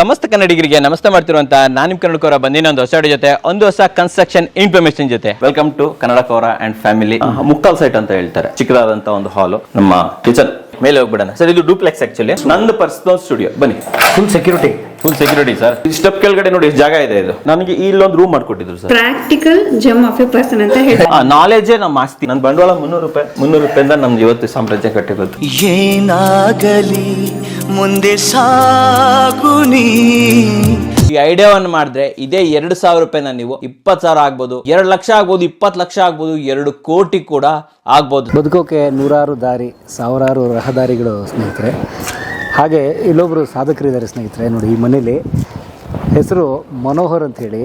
ಸಮಸ್ತ ಕನ್ನಡಿಗರಿಗೆ ನಮಸ್ತೆ ಮಾಡ್ತಿರುವಂತ ನಾನು ನಿಮ್ ಕನ್ನಡಕವರ ಬಂದಿನ ಒಂದು ಹೊಸ ಜೊತೆ ಒಂದು ಹೊಸ ಕನ್ಸ್ಟ್ರಕ್ಷನ್ ಇನ್ಫಾರ್ಮೇಶನ್ ಜೊತೆ. Welcome to Kannada Kora and family ಮುಕ್ಕಾಲ್ site ಅಂತ ಹೇಳ್ತಾರೆ. ಚಿಕ್ಕದಾದಂತ ಒಂದು ಹಾಲು ನಮ್ಮ ಕಿಚನ್ ಮೇಲೆ ಹೋಗ್ಬಿಡೋಣ. ಸರ್ ಇದು ಡೂಪ್ಲೆಕ್ಸ್ ಆಕ್ಚುಲಿ ನಂದು ಪರ್ಸನಲ್ ಸ್ಟುಡಿಯೋ ಬನ್ನಿ. Full security full security sir step ಕೆಳಗಡೆ ನೋಡಿ ಜಾಗ ಇದೆ ಇದು. ನನಗೆ ಇಲ್ಲೊಂದು room ಮಾಡ್ಕೊಟ್ಟಿದ್ರು sir practical gem of a person ಅಂತ ಹೇಳಿ ನಾಲೆಜೇ ನಮ್ಮ ಆಸ್ತಿ. ನನ್ನ ಬಂಡವಾಳ ಮುನ್ನೂರು ರೂಪಾಯಿ ಮುನ್ನೂರು ರೂಪಾಯಿಂದ ನಮ್ದು ಇವತ್ತು ಸಾಮ್ರಾಜ್ಯ ಕಟ್ಟಿರೋದು. ಏನಾಗಲಿ ಮುಂದೆ ಸಾಗುನಿ ಈ ಐಡಿಯಾವನ್ನು ಮಾಡಿದ್ರೆ ಇದೇ ಎರಡು ಸಾವಿರ ರೂಪಾಯಿನ ನೀವು ಇಪ್ಪತ್ತು ಸಾವಿರ ಆಗ್ಬೋದು, ಎರಡು ಲಕ್ಷ ಆಗ್ಬೋದು, ಇಪ್ಪತ್ತು ಲಕ್ಷ ಆಗ್ಬೋದು, ಎರಡು ಕೋಟಿ ಕೂಡ ಆಗ್ಬೋದು. ಬದುಕೋಕೆ ನೂರಾರು ದಾರಿ, ಸಾವಿರಾರು ರಹದಾರಿಗಳು ಸ್ನೇಹಿತರೆ. ಹಾಗೆ ಇಲ್ಲೊಬ್ಬರು ಸಾಧಕರಿದ್ದಾರೆ ಸ್ನೇಹಿತರೆ, ನೋಡಿ ಈ ಮನೇಲಿ ಹೆಸರು ಮನೋಹರ್ ಅಂಥೇಳಿ.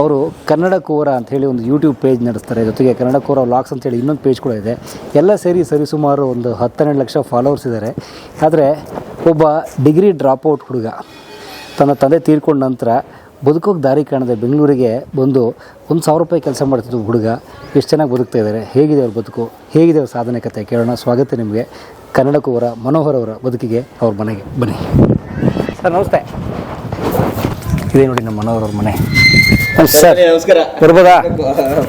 ಅವರು ಕನ್ನಡ ಕೋರ ಅಂಥೇಳಿ ಒಂದು ಯೂಟ್ಯೂಬ್ ಪೇಜ್ ನಡೆಸ್ತಾರೆ. ಜೊತೆಗೆ ಕನ್ನಡ ಕೋರ ವ್ಲಾಗ್ಸ್ ಅಂತೇಳಿ ಇನ್ನೊಂದು ಪೇಜ್ ಕೂಡ ಇದೆ. ಎಲ್ಲ ಸೇರಿ ಸರಿಸುಮಾರು ಒಂದು ಹತ್ತೆರಡು ಲಕ್ಷ ಫಾಲೋವರ್ಸ್ ಇದ್ದಾರೆ. ಆದರೆ ಒಬ್ಬ ಡಿಗ್ರಿ ಡ್ರಾಪ್ಔಟ್ ಹುಡುಗ ತನ್ನ ತಂದೆ ತೀರ್ಕೊಂಡ ನಂತರ ಬದುಕೋಕೆ ದಾರಿ ಕಾಣದೆ ಬೆಂಗಳೂರಿಗೆ ಬಂದು ಒಂದು ಸಾವಿರ ರೂಪಾಯಿ ಕೆಲಸ ಮಾಡ್ತಿದ್ದು ಹುಡುಗ ಎಷ್ಟು ಚೆನ್ನಾಗಿ ಬದುಕ್ತಾ ಇದ್ದಾರೆ ಹೇಗಿದೆ ಅವ್ರ ಬದುಕು, ಹೇಗಿದೆ ಅವ್ರ ಸಾಧನೆ ಕತೆ ಕೇಳೋಣ. ಸ್ವಾಗತ ನಿಮಗೆ. ಕನ್ನಡಕವರ ಮನೋಹರ್ ಅವರ ಬದುಕಿಗೆ ಅವ್ರ ಮನೆಗೆ ಬನ್ನಿ. ಸರ್, ನಮಸ್ತೆ. ಇದೇ ನೋಡಿ ನಮ್ಮ ಮನೋಹರ್ ಅವ್ರ ಮನೆ ಸರ್ ನಮಸ್ಕಾರ. ಬರ್ಬೋದಾ?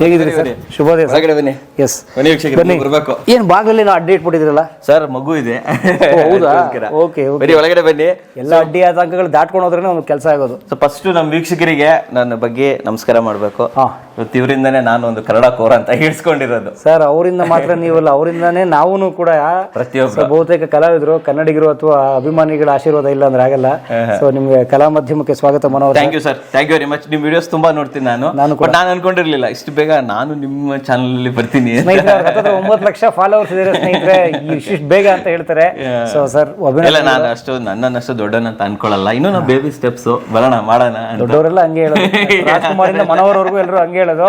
ಹೇಗಿದ್ರಿ ಸರ್? ಶುಭೋದಯ ಸರ್. ಹೊರಗಡೆ ಬನ್ನಿ. ಎಸ್ ಬನ್ನಿ ವೀಕ್ಷಕರೇ, ಬನ್ನಿ. ಬರ್ಬೇಕು. ಏನು ಬಾಗಿಲಲ್ಲಿ ನಾವು ಅಡ್ಡಿ ಇಟ್ಬಿಟ್ಟಿದ್ರಲ್ಲ? ಸರ್ ಮಗು ಇದೆ. ಹೌದಾ? ಅದಕ್ಕೋಸ್ಕರ. Okay, okay. ಬನ್ನಿ ಒಳಗಡೆ ಬನ್ನಿ. ಎಲ್ಲ ಅಡ್ಡಿ ಆತಂಕಗಳು ದಾಟ್ಕೊಂಡು ಹೋದ್ರೆ ಒಂದು ಕೆಲಸ ಆಗೋದು. ಸೊ ಫಸ್ಟ್ ನಮ್ಮ ವೀಕ್ಷಕರಿಗೆ ನನ್ನ ಬಗ್ಗೆ ನಮಸ್ಕಾರ ಮಾಡಬೇಕು. ಹಾ. ಇವತ್ತು ಇವರಿಂದನೇ ನಾನು ಒಂದು ಕನ್ನಡ ಕೋರ ಅಂತ ಹಿಡ್ಸ್ಕೊಂಡಿರೋದು ಸರ್ ಅವರಿಂದ ಮಾತ್ರ ನೀವಲ್ಲ ಅವರಿಂದಾನೇ ನಾವು ಕೂಡ ಪ್ರತಿಯೊಬ್ರು. ಬಹುತೇಕ ಕಲಾವಿದರು ಕನ್ನಡಿಗರು ಅಥವಾ ಅಭಿಮಾನಿಗಳ ಆಶೀರ್ವಾದ ಇಲ್ಲ ಅಂದ್ರೆ ಆಗಲ್ಲ. ಸೊ ನಿಮ್ಗೆ ಕಲಾ ಮಾಧ್ಯಮಕ್ಕೆ ಸ್ವಾಗತ Manohar thank you sir thank you very much ನಿಮ್ ವಿಡಿಯೋಸ್ ತುಂಬಾ ನೋಡ್ತೀನಿ ನಾನು. ನಾನು ಕೂಡ. ಬಟ್ ನಾನು ಅನ್ಕೊಂಡಿರ್ಲಿಲ್ಲ. ಇಷ್ಟು ಬೇಗ ನಾನು ನಿಮ್ಮ ಚಾನಲ್ ಅಲ್ಲಿ ಬರ್ತೀನಿ ಸ್ನೇಹಿತರೆ ಅವ್ರ ಹತ್ತಿರ ಒಂಬತ್ತು ಲಕ್ಷ ಫಾಲೋವರ್ಸ್ ಇದ್ದಾರೆ ಸ್ನೇಹಿತರೆ ಇಷ್ಟು ಬೇಗ ಅಂತ ಹೇಳ್ತಾರೆ. ಸೊ ಸರ್ ಇಲ್ಲ ನಾನು ಅಷ್ಟು ದೊಡ್ಡ ಅಂತ ಅನ್ಕೊಳ್ಳಲ್ಲ. ಇನ್ನು ನಾವು ಬೇಬಿ ಸ್ಟೆಪ್ಸ್ ಬರೋಣ ಮಾಡೋಣ ಅಂತ. ದೊಡ್ಡವರೆಲ್ಲ ಹಂಗೆ ಹೇಳೋದು. ರಾಜ್ಕುಮಾರಿಂದ ಮನೋಹರ್ವರೆಗೂ ಎಲ್ಲರೂ ಹಂಗೆ ಹೇಳೋದು.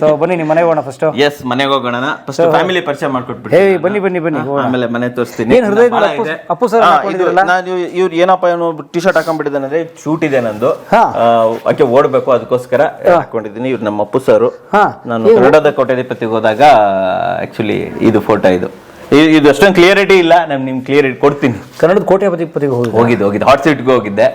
ಸೊ ಬನ್ನಿ ನಿಮ್ಮ ಮನೆಗೆ ಹೋಗೋಣ ಫಸ್ಟ್ ಎಸ್ ಮನೆಗೆ ಹೋಗೋಣ ಫಸ್ಟ್ ಫ್ಯಾಮಿಲಿ ಪರಿಚಯ ಮಾಡ್ಕೊಟ್ಬಿಟ್ಟು ಹೇ ಬನ್ನಿ ಬನ್ನಿ ಬನ್ನಿ. ಹೋಗೋಣ. ಆಮೇಲೆ ಮನೆ ತೋರಿಸ್ತೀನಿ. ಏನ್ ಅಪ್ಪು- ಅಪ್ಪು ಸರ್ ಹಾಕೊಂಡಿದ್ದೀರಲ್ಲ? ನಾನು ಇವ್ರು ಏನಪ್ಪ ಏನೋ ಟಿ ಶರ್ಟ್ ಹಾಕೊಂಡ್ಬಿಟ್ಟಿದ್ದಾನೆ ಅಂದ್ರೆ ಶೂಟ್ ಇದೆ ನಂದು. ಹಾ. ಆಕೆ ಓಡ್ಬೇಕು ಅದಕ್ಕೋಸ್ಕರ ಹಾಕೊಂಡಿದ್ದೀನಿ ಇವ್ರು ನಮ್ಮ ಅಪ್ಪು ಸರ್. ನಾನು ಕನ್ನಡದ ಕೋಟ್ಯಾಧಿಪತಿಗೆ ಹೋದಾಗ ಆಕ್ಚುಲಿ ಇದು ಫೋಟೋ ಇದು. ಇದು ಅಷ್ಟೊಂದು ಕ್ಲಿಯರಿಟಿ ಇಲ್ಲ. ನಾನು ನಿಮ್ಗೆ ಕ್ಲಿಯರಿಟಿ ಕೊಡ್ತೀನಿ. ಕನ್ನಡದ ಕೋಟ್ಯಾಧಿಪತಿಗೆ ಹೋಗಿ ಹೋಗಿದ್ದು ಹೋಗಿದ್ದು. ಹಾಟ್ ಸೀಟ್ಗೆ ಹೋಗಿದ್ದೆ.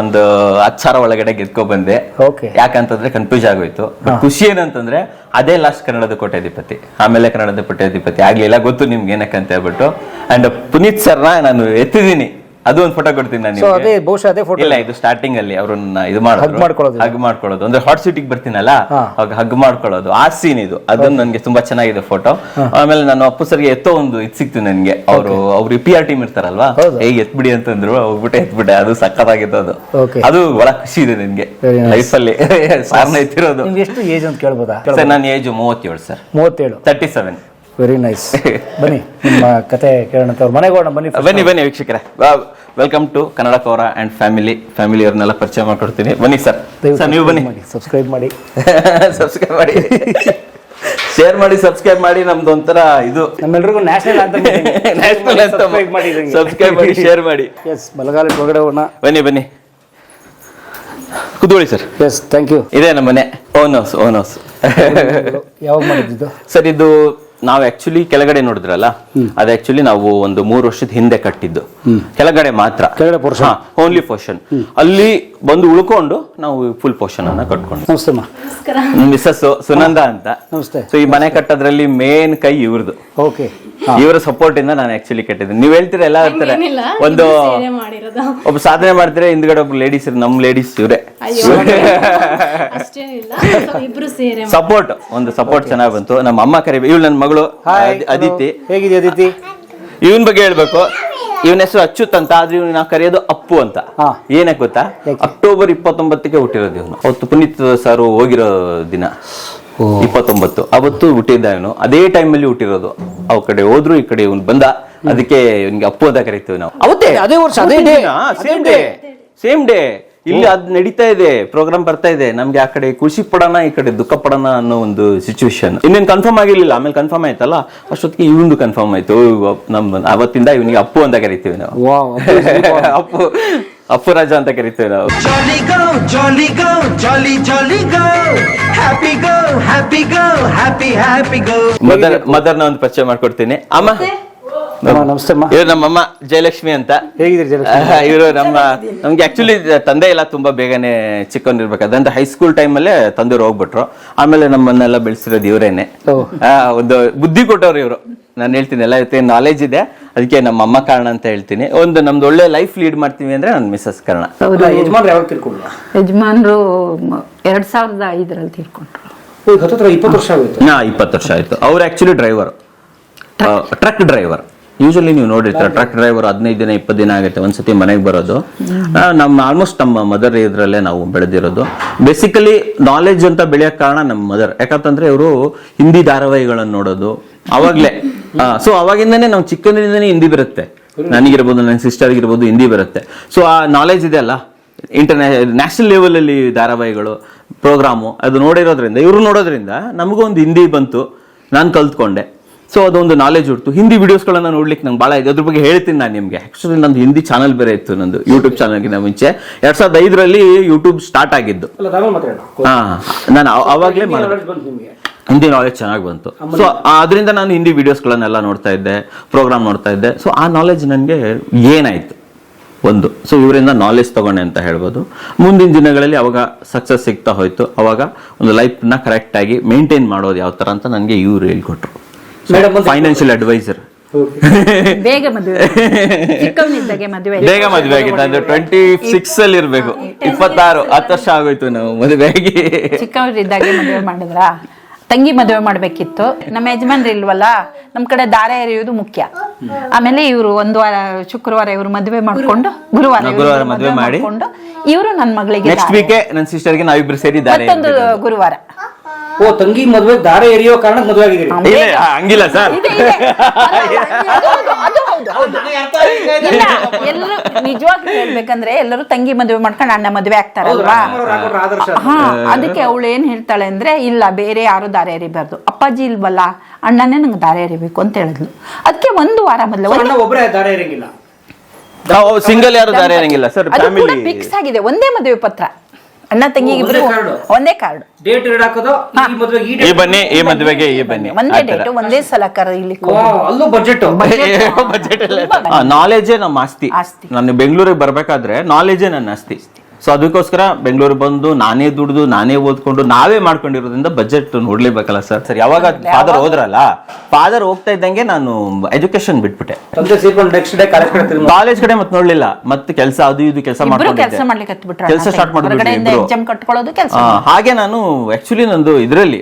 ಒಂದು ಹತ್ತು ಸಾವಿರ ಒಳಗಡೆ ಗೆದ್ಕೊ ಬಂದೆ. ಓಕೆ. ಯಾಕಂತಂದ್ರೆ ಕನ್ಫ್ಯೂಸ್ ಆಗೋಯ್ತು. ಖುಷಿ ಏನಂತಂದ್ರೆ ಅದೇ ಲಾಸ್ಟ್ ಕನ್ನಡದ ಕೋಟ್ಯಾಧಿಪತಿ. ಆಮೇಲೆ ಕನ್ನಡದ ಕೋಟ್ಯಾಧಿಪತಿ ಆಗ್ಲಿಲ್ಲ. ಗೊತ್ತು ನಿಮ್ಗೆ ಏನಕ್ಕೆ ಅಂತ ಹೇಳ್ಬಿಟ್ಟು. ಅಂಡ್ ಪುನೀತ್ ಸರ್ನ ನಾನು ಎತ್ತಿದ್ದೀನಿ. ಅದು ಒಂದು ಫೋಟೋ ಕೊಡ್ತೀನಿ ನಾನು ಸೊ. ಅದೇ ಬಹುಶಃ ಅದೇ ಫೋಟೋ ಇಲ್ಲ ಇದು ಸ್ಟಾರ್ಟಿಂಗ್ ಅಲ್ಲಿ ಅವ್ರನ್ನ ಇದು ಮಾಡೋದು. ಹಗ್ ಮಾಡ್ಕೊಳ್ಳೋದು. ಹಗ್ ಮಾಡ್ಕೊಳ್ಳೋದು. ಅಂದ್ರೆ ಹಾಟ್ ಸೀಟಿಗೆ ಬರ್ತೀನಲ್ಲ. ಅವಾಗ ಹಗ್ ಮಾಡ್ಕೊಳ್ಳೋದು. ಆ ಸೀನ್ ಇದು. ಅದನ್ನ ನನಗೆ ತುಂಬಾ ಚೆನ್ನಾಗಿದೆ ಫೋಟೋ ಆಮೇಲೆ ನಾನು ಅಪ್ಪು ಸರ್ಗೆ ಎತ್ತೋ ಒಂದು ಇದು ಸಿಕ್ತು ನನಗೆ. ಅವರು ಅವ್ರು ಪಿ ಆರ್ ಟೀಮ್ ಇರ್ತಾರಲ್ವಾ. ಹೇಗೆ ಎತ್ಬಿಡಿ ಅಂತಂದ್ರು ಹೋಗ್ಬಿಟ್ಟು ಎತ್ಬಿಟ್ಟೆ. ಅದು ಸಕ್ಕತ್ತಾಗಿತ್ತು ಅದು. ಅದು ಬಹಳ ಖುಷಿ ಇದೆ ನನಗೆ. ಲೈಫ್ ಅಲ್ಲಿ. ಸಾರ್ನ ಎತ್ತಿರೋದು. ಎಷ್ಟು ಏಜ್ ಅಂತ ಕೇಳ್ಬೋದಾ? ಸರ್ ನಾನು ಏಜ್ ಮೂವತ್ತೇಳು ಸರ್. ಮೂವತ್ತೇಳು. ತರ್ಟಿ ಸೆವೆನ್ ವೆರಿ ನೈಸ್ ಬನ್ನಿ ನಿಮ್ಮ ಕತೆ ಕೇಳೋಣ ಅವ್ರ ಮನೆಗೆ ಹೋಗೋಣ ಬನ್ನಿ. ಬನ್ನಿ ಬನ್ನಿ ವೀಕ್ಷಕರೇ. ವೆಲ್ಕಮ್ ಟು ಕನ್ನಡ ಕೌರ ಆ್ಯಂಡ್ ಫ್ಯಾಮಿಲಿ ಫ್ಯಾಮಿಲಿ ಅವ್ರನ್ನೆಲ್ಲ ಪರಿಚಯ ಮಾಡ್ಕೊಡ್ತೀನಿ. ಬನ್ನಿ ಸರ್. ಸರ್ ನೀವು ಬನ್ನಿ. ಮಾಡಿ ಸಬ್ಸ್ಕ್ರೈಬ್ ಮಾಡಿ. ಸಬ್ಸ್ಕ್ರೈಬ್ ಮಾಡಿ. ಶೇರ್ ಮಾಡಿ ಸಬ್ಸ್ಕ್ರೈಬ್ ಮಾಡಿ ನಮ್ದು ಒಂಥರ ಇದು. ನಮ್ಮೆಲ್ರಿಗೂ ನ್ಯಾಷನಲ್ ನ್ಯಾಷನಲ್ ಸಬ್ಸ್ಕ್ರೈಬ್ ಮಾಡಿ ಸಬ್ಸ್ಕ್ರೈಬ್ ಮಾಡಿ. ಶೇರ್ ಮಾಡಿ ಎಸ್ ಬಲಗಾಲ ಒಳಗಡೆ ಹೋಗೋಣ. ಬನ್ನಿ ಬನ್ನಿ. ಕುದೋಳಿ ಸರ್. ಎಸ್ ಥ್ಯಾಂಕ್ ಯು ಇದೆ ನಮ್ಮ ಮನೆ. ಓನ್ ಹೌಸ್ ಓನ್ ಹೌಸ್ ಯಾವಾಗ ಮಾಡಿದ್ದು ಸರ್ ಇದು ನಾವು ಆಕ್ಚುಲಿ ಕೆಳಗಡೆ ನೋಡಿದ್ರಲ್ಲ ಅದು ಆಕ್ಚುಲಿ ನಾವು ಒಂದು ಮೂರು ವರ್ಷದ ಹಿಂದೆ ಕಟ್ಟಿದ್ದು. ಕೆಳಗಡೆ ಮಾತ್ರ. ಕೆಳಗಡೆ ಪೋರ್ಷನ್ ಓನ್ಲಿ ಪೋರ್ಷನ್ ಅಲ್ಲಿ ಬಂದು ಉಳ್ಕೊಂಡು ನಾವು ಫುಲ್ ಪೋರ್ಷನ್ ಅನ್ನ ಕಟ್ಕೊಂಡು ನಮಸ್ತೆ ಮಿಸಸ್ ಸುನಂದ ಅಂತ. ನಮಸ್ತೆ. ಸೊ ಈ ಮನೆ ಕಟ್ಟೋದ್ರಲ್ಲಿ ಮೇನ್ ಕೈ ಇವ್ರದ್ದು ಓಕೆ ಇವರ ಸಪೋರ್ಟ್ ಇಂದ ನಾನು ಆಕ್ಚುಲಿ ಕಟ್ಟಿದ್ದೀನಿ. ನೀವ್ ಹೇಳ್ತೀರಾ ಎಲ್ಲ ಹೇಳ್ತಾರೆ ಒಂದು. ಒಬ್ಬ ಸಾಧನೆ ಮಾಡ್ತೀರ ಹಿಂದ್ಗಡೆ ಒಬ್ಬ ಲೇಡೀಸ್ ನಮ್ ಲೇಡೀಸ್ ಇವರೇ. ಸಪೋರ್ಟ್ ಒಂದು ಸಪೋರ್ಟ್ ಚೆನ್ನಾಗಿ ಬಂತು. ನಮ್ಮ ಅಮ್ಮ ಕರಿ ಇವಳು ನನ್ನ ಮಗಳು ಅದಿತಿ. ಹೇಗಿದೆ ಅದಿತಿ? ಇವನ್ ಬಗ್ಗೆ ಹೇಳ್ಬೇಕು. ಇವನ ಹೆಸರು ಅಚ್ಚುತ್ ಅಂತ ಆದ್ರೆ ಇವ್ನ ನಾವು ಕರೆಯೋದು ಅಪ್ಪು ಅಂತ. ಏನಕ್ಕೆ ಗೊತ್ತಾ? ಅಕ್ಟೋಬರ್ ಇಪ್ಪತ್ತೊಂಬತ್ತಕ್ಕೆ ಹುಟ್ಟಿರೋದು ಇವನು. ಅವತ್ತು ಪುನೀತ್ ಸರ್ ಹೋಗಿರೋ ದಿನ. ಇಪ್ಪತ್ತೊಂಬತ್ತು. ಅವತ್ತು ಹುಟ್ಟಿದ್ದ ಇವನು ಅದೇ ಟೈಮಲ್ಲಿ ಹುಟ್ಟಿರೋದು. ಅವ್ ಕಡೆ ಹೋದ್ರು ಈ ಕಡೆ ಇವನು ಬಂದ. ಅದಕ್ಕೆ ಇವನ್ಗೆ ಅಪ್ಪು ಅಂತ ಕರಿತೀವಿ ನಾವು. ಅವತ್ತೇ? ಅದೇ ವರ್ಷ, ಅದೇ day same day same day ಇಲ್ಲಿ ಅದ್ ನಡೀತಾ ಇದೆ. ಪ್ರೋಗ್ರಾಮ್ ಬರ್ತಾ ಇದೆ. ನಮ್ಗೆ ಆ ಕಡೆ ಖುಷಿ ಪಡೋಣ ಈ ಕಡೆ ದುಃಖ ಪಡೋಣ ಅನ್ನೋ ಒಂದು ಸಿಚುವೇಶನ್ ಇನ್ನೇನ್ ಕನ್ಫರ್ಮ್ ಆಗಿರ್ಲಿಲ್ಲ. ಆಮೇಲೆ ಕನ್ಫರ್ಮ್ ಆಯ್ತಲ್ಲ? ಅಷ್ಟೊತ್ತಿಗೆ ಇವಂದು ಕನ್ಫರ್ಮ್ ಆಯ್ತು. ನಮ್ ಅವತ್ತಿಂದ ಇವನಿಗೆ ಅಪ್ಪು ಅಂತ ಕರಿತೀವಿ ನಾವು. ಅಪ್ಪು ಅಪ್ಪು ರಾಜ ಅಂತ ಕರಿತೀವಿ ನಾವು. Jolly go happy go happy happy go. Mother ಮದರ್ನ ಒಂದು ಪರಿಚಯ ಮಾಡ್ಕೊಡ್ತೀನಿ. ಅಮ್ಮ. ಅಮ್ಮ, ನಮಸ್ತೆ ಅಮ್ಮ. ಇವ್ರು ನಮ್ಮಮ್ಮ ಜಯಲಕ್ಷ್ಮಿ ಅಂತ. ಹೇಗಿದ್ದೀರಿ ಜಯಲಕ್ಷ್ಮಿ? ಇವರು ನಮ್ಮ ನಮ್ಗೆ ಆಕ್ಚುಲಿ ತಂದೆ ಎಲ್ಲ ತುಂಬಾ ಬೇಗನೆ ಚಿಕ್ಕವನಿರ್ಬೇಕಾದ್ರೆ ಅಂದ್ರೆ ಹೈಸ್ಕೂಲ್ ಟೈಮಲ್ಲೇ ತಂದೆಯವ್ರು ಹೋಗ್ಬಿಟ್ರು. ಆಮೇಲೆ ನಮ್ಮನ್ನೆಲ್ಲ ಬೆಳೆಸಿರೋದು ಇವರೇನೆ. ಓ. ಒಂದು ಬುದ್ಧಿ ಕೊಟ್ಟವ್ರು ಇವರು. ನಾನು ಹೇಳ್ತೀನಿ ಎಲ್ಲ ಜೊತೆ ನಾಲೆಜ್ ಇದೆ. ಅದಕ್ಕೆ ನಮ್ಮ ಅಮ್ಮ ಕಾರಣ ಅಂತ ಹೇಳ್ತೀನಿ. ಒಂದು ನಮ್ದು ಒಳ್ಳೆ ಲೈಫ್ ಲೀಡ್ ಮಾಡ್ತೀವಿ ಅಂದ್ರೆ ನನ್ನ ಮಿಸ್ಸಸ್ ಕಾರಣ. ಯಜಮಾನ್ರು ಯಾವಾಗ ತಿಳ್ಕೊಂಡ್ರು? ಯಜಮಾನ್ರು ಮ- ಎರಡ್ ಸಾವಿರದ ಐದರಲ್ಲಿ ತೀರ್ಕೊಂಡ್ರು ಹತ್ತತ್ರ ಇಪ್ಪತ್ತು ವರ್ಷ ಆಗುತ್ತೆ ನಾ ಇಪ್ಪತ್ತು ವರ್ಷ ಆಯ್ತು. ಅವ್ರು actually driver truck driver usually ನೀವು ನೋಡಿರ್ತಾರೆ ಟ್ರಕ್ ಡ್ರೈವರ್ ಹದಿನೈದು ದಿನ ಇಪ್ಪತ್ತು ದಿನ ಆಗುತ್ತೆ. ಒಂದ್ಸತಿ ಮನೆಗೆ ಬರೋದು. ನಮ್ಮ ಆಲ್ಮೋಸ್ಟ್ ನಮ್ಮ ಮದರ್ ಇದ್ರಲ್ಲೇ ನಾವು ಬೆಳೆದಿರೋದು. ಬೇಸಿಕಲಿ ನಾಲೆಜ್ ಅಂತ ಬೆಳೆಯೋಕ್ಕೆ ಕಾರಣ ನಮ್ಮ ಮದರ್ ಯಾಕಂತಂದ್ರೆ ಇವರು ಹಿಂದಿ ಧಾರಾವಾಹಿಗಳನ್ನು ನೋಡೋದು. ಅವಾಗ್ಲೇ. ಸೊ ಅವಾಗಿಂದನೇ ನಾವು ಚಿಕ್ಕಂದಿನಿಂದನೇ ಹಿಂದಿ ಬರುತ್ತೆ. ನನಗಿರ್ಬೋದು ನನ್ನ ಸಿಸ್ಟರ್ ಇರ್ಬೋದು ಹಿಂದಿ ಬರುತ್ತೆ. ಸೊ ಆ ನಾಲೆಜ್ ಇದೆ ಅಲ್ಲ? ಇಂಟರ್ನ್ಯಾ ನ್ಯಾಷನಲ್ ಲೆವೆಲಲ್ಲಿ ಧಾರಾವಾಹಿಗಳು ಪ್ರೋಗ್ರಾಮು ಅದು ನೋಡಿರೋದ್ರಿಂದ ಇವರು ನೋಡೋದ್ರಿಂದ ನಮಗೂ ಒಂದು ಹಿಂದಿ ಬಂತು. ನಾನು ಕಲ್ತ್ಕೊಂಡೆ. ಸೊ ಅದೊಂದು ನಾಲೆಜ್ ಹುಡ್ತು. ಹಿಂದಿ ವಿಡಿಯೋಸ್ಗಳನ್ನ ನೋಡ್ಲಿಕ್ಕೆ ನಂಗೆ ಭಾಳ ಇದೆ. ಅದ್ರ ಬಗ್ಗೆ ಹೇಳ್ತೀನಿ ನಾನು ನಿಮಗೆ. ಆಕ್ಚುಲಿ ನಂದು ಹಿಂದಿ ಚಾನಲ್ ಬೇರೆ ಇತ್ತು ನಂದು. ಯೂಟ್ಯೂಬ್ ಚಾನಲ್ಗಿಂತ ಮುಂಚೆ. ಎರಡ್ ಸಾವಿರದ ಐದರಲ್ಲಿ ಯೂಟ್ಯೂಬ್ ಸ್ಟಾರ್ಟ್ ಆಗಿದ್ದು. ಹಾ ನಾನು ಅವಾಗಲೇ ಅವಾಗ್ಲೇ ಹಿಂದಿ ನಾಲೆಜ್ ಚೆನ್ನಾಗಿ ಬಂತು. ಸೊ ಅದರಿಂದ ನಾನು ಹಿಂದಿ ವಿಡಿಯೋಸ್ಗಳನ್ನೆಲ್ಲ ನೋಡ್ತಾ ಇದ್ದೆ ಪ್ರೋಗ್ರಾಮ್ ನೋಡ್ತಾ ಇದ್ದೆ. ಸೊ ಆ ನಾಲೆಜ್ ನನಗೆ ಏನಾಯ್ತು? ಒಂದು. ಸೊ ಇವರಿಂದ ನಾಲೆಜ್ ತಗೊಂಡೆ ಅಂತ ಹೇಳ್ಬೋದು. ಮುಂದಿನ ದಿನಗಳಲ್ಲಿ ಅವಾಗ ಸಕ್ಸಸ್ ಸಿಗ್ತಾ ಹೋಯ್ತು. ಅವಾಗ ಒಂದು ಲೈಫ್ನ ಕರೆಕ್ಟಾಗಿ ಮೇಂಟೈನ್ ಮಾಡೋದು ಯಾವ ಥರ ಅಂತ ನನಗೆ ಇವರು ಹೇಳ್ಕೊಟ್ರು. ಫೈನಾನ್ಷಿಯಲ್ ಅಡ್ವೈಸರ್ ಬೇಗ ಮದುವೆ ಚಿಕ್ಕವನಿದ್ದಾಗೆ ಮದುವೆ ಬೇಗ ಮದುವೆ ಆಗಿತ್ತು. ಅಂದ್ರೆ ಟ್ವೆಂಟಿ ಸಿಕ್ಸ್ ಅಲ್ಲಿ ಇರ್ಬೇಕು. ಇಪ್ಪತ್ತಾರು ಹತ್ತು ವರ್ಷ ಆಗೋಯ್ತು ನಾವು ಮದುವೆ ಆಗಿ ಚಿಕ್ಕವರಿದ್ದಾಗೆ ಮದುವೆ ಮಾಡಿದ್ರ? ತಂಗಿ ಮದುವೆ ಮಾಡ್ಬೇಕಿತ್ತು. ನಮ್ಮ ಯಜಮಾನ್ರು ಇಲ್ವಲ್ಲ ನಮ್ ಕಡೆ ದಾರ ಎರೆಯುವುದು ಮುಖ್ಯ. ಆಮೇಲೆ ಇವರು ಒಂದು ವಾರ ಶುಕ್ರವಾರ ಇವರು ಮದುವೆ ಮಾಡ್ಕೊಂಡು ಗುರುವಾರ ಗುರುವಾರ ಮದುವೆ ಮಾಡಿ ಮಾಡ್ಕೊಂಡು ಇವರು ನನ್ನ ಮಗಳಿಗೆ ನೆಕ್ಸ್ಟ್ ವೀಕ್ ನನ್ನ ಸಿಸ್ಟರ್ಗೆ ನಾವಿಬ್ರು ಸೇರಿ ದಾರಿ ಮತ್ತೊಂದು ಗುರುವಾರ. ಓ ತಂಗಿ ಮದುವೆ ದಾರ ಎರಿಯೋ ಕಾರಣ ಮದುವೆ ಆಗಿದ್ದೀರಿ. ಇಲ್ಲ ಹಂಗಿಲ್ಲ ಸರ್. ಇಲ್ಲ, ಎಲ್ಲರೂ ನಿಜವಾಗಿ ಹೇಳ್ಬೇಕಂದ್ರೆ ಎಲ್ಲರೂ ತಂಗಿ ಮದುವೆ ಮಾಡ್ಕೊಂಡು ಅಣ್ಣ ಮದುವೆ ಆಗ್ತಾರಲ್ವಾ? ಹಾ ಅದಕ್ಕೆ ಅವಳು ಏನ್ ಹೇಳ್ತಾಳೆ ಅಂದ್ರೆ ಇಲ್ಲ ಬೇರೆ ಯಾರು ದಾರೆ ಎರಿಬಾರ್ದು. ಅಪ್ಪಾಜಿ ಇಲ್ವಲ್ಲ ಅಣ್ಣನೇ ನಂಗೆ ದಾರೆ ಎರಿಬೇಕು ಅಂತ ಹೇಳಿದ್ಲು. ಅದಕ್ಕೆ ಒಂದು ವಾರ ಮೊದಲು ಒಬ್ಬರೇ ದಾರ ಎರಂಗಿಲ್ಲ ಸಿಂಗಲ್ ಯಾರು ದಾರಿ ಇರಂಗಿಲ್ಲ ಸರ್ ಫ್ಯಾಮಿಲಿ ಫಿಕ್ಸ್ ಆಗಿದೆ ಒಂದೇ ಮದುವೆ ಪತ್ರ. ಅಣ್ಣ ತಂಗಿ ಒಂದೇ ಇಬ್ರು ಒಂದೇ ಕಾರ್ಡ್ ಡೇಟ್ ಎರಡು ಹಾಕೋದು? ಈ ಮದುವೆಗೆ ಈ ಈ ಬನ್ನಿ ಈ ಮದುವೆಗೆ ಈ ಬನ್ನಿ. ಒಂದೇ ಡೇಟ್ ಒಂದೇ ಸಲ ಇಲ್ಲಿ ಅಲ್ಲೂ ಬಜೆಟ್ ನಾಲೆಜೇ ನಮ್ಮ ಆಸ್ತಿ. ಆಸ್ತಿ. ನಾನು ಬೆಂಗಳೂರಿಗೆ ಬರ್ಬೇಕಾದ್ರೆ ನಾಲೆಜೇ ನನ್ನ ಆಸ್ತಿ. ಸೊ ಅದಕ್ಕೋಸ್ಕರ ಬೆಂಗಳೂರು ಬಂದು ನಾನೇ ದುಡ್ದು ನಾನೇ ಓದ್ಕೊಂಡು ನಾವೇ ಮಾಡ್ಕೊಂಡಿರೋದ್ರಿಂದ ಬಜೆಟ್ ನೋಡ್ಲೇಬೇಕಲ್ಲ ಸರ್ ಸರ್ ಯಾವಾಗ ಫಾದರ್ ಹೋದ್ರಲ್ಲ ಫಾದರ್ ಹೋಗ್ತಾ ಇದ್ದಂಗೆ ನಾನು ಎಜುಕೇಶನ್ ಬಿಟ್ಬಿಟ್ಟೆ. ತಂದೆ ಸೇರ್ಕೊಂಡು ನೆಕ್ಸ್ಟ್ ಡೇ ಕಾಲೇಜ್ ಕಡೆ ಕಾಲೇಜ್ ಕಡೆ ಮತ್ತೆ ನೋಡ್ಲಿಲ್ಲ. ಮತ್ತೆ ಕೆಲಸ ಅದು ಇದು ಕೆಲಸ ಕೆಲಸ ಮಾಡ್ಕೊಂಡಿದ್ದೆ ಸ್ಟಾರ್ಟ್ ಮಾಡ್ಬಿಟ್ಟು ಎಕ್ಸಾಮ್ ಕಟ್ಕೊಳ್ಳೋದು ಕೆಲಸ ಹಾಗೆ ನಾನು ಆಕ್ಚುಲಿ ನಂದು ಇದರಲ್ಲಿ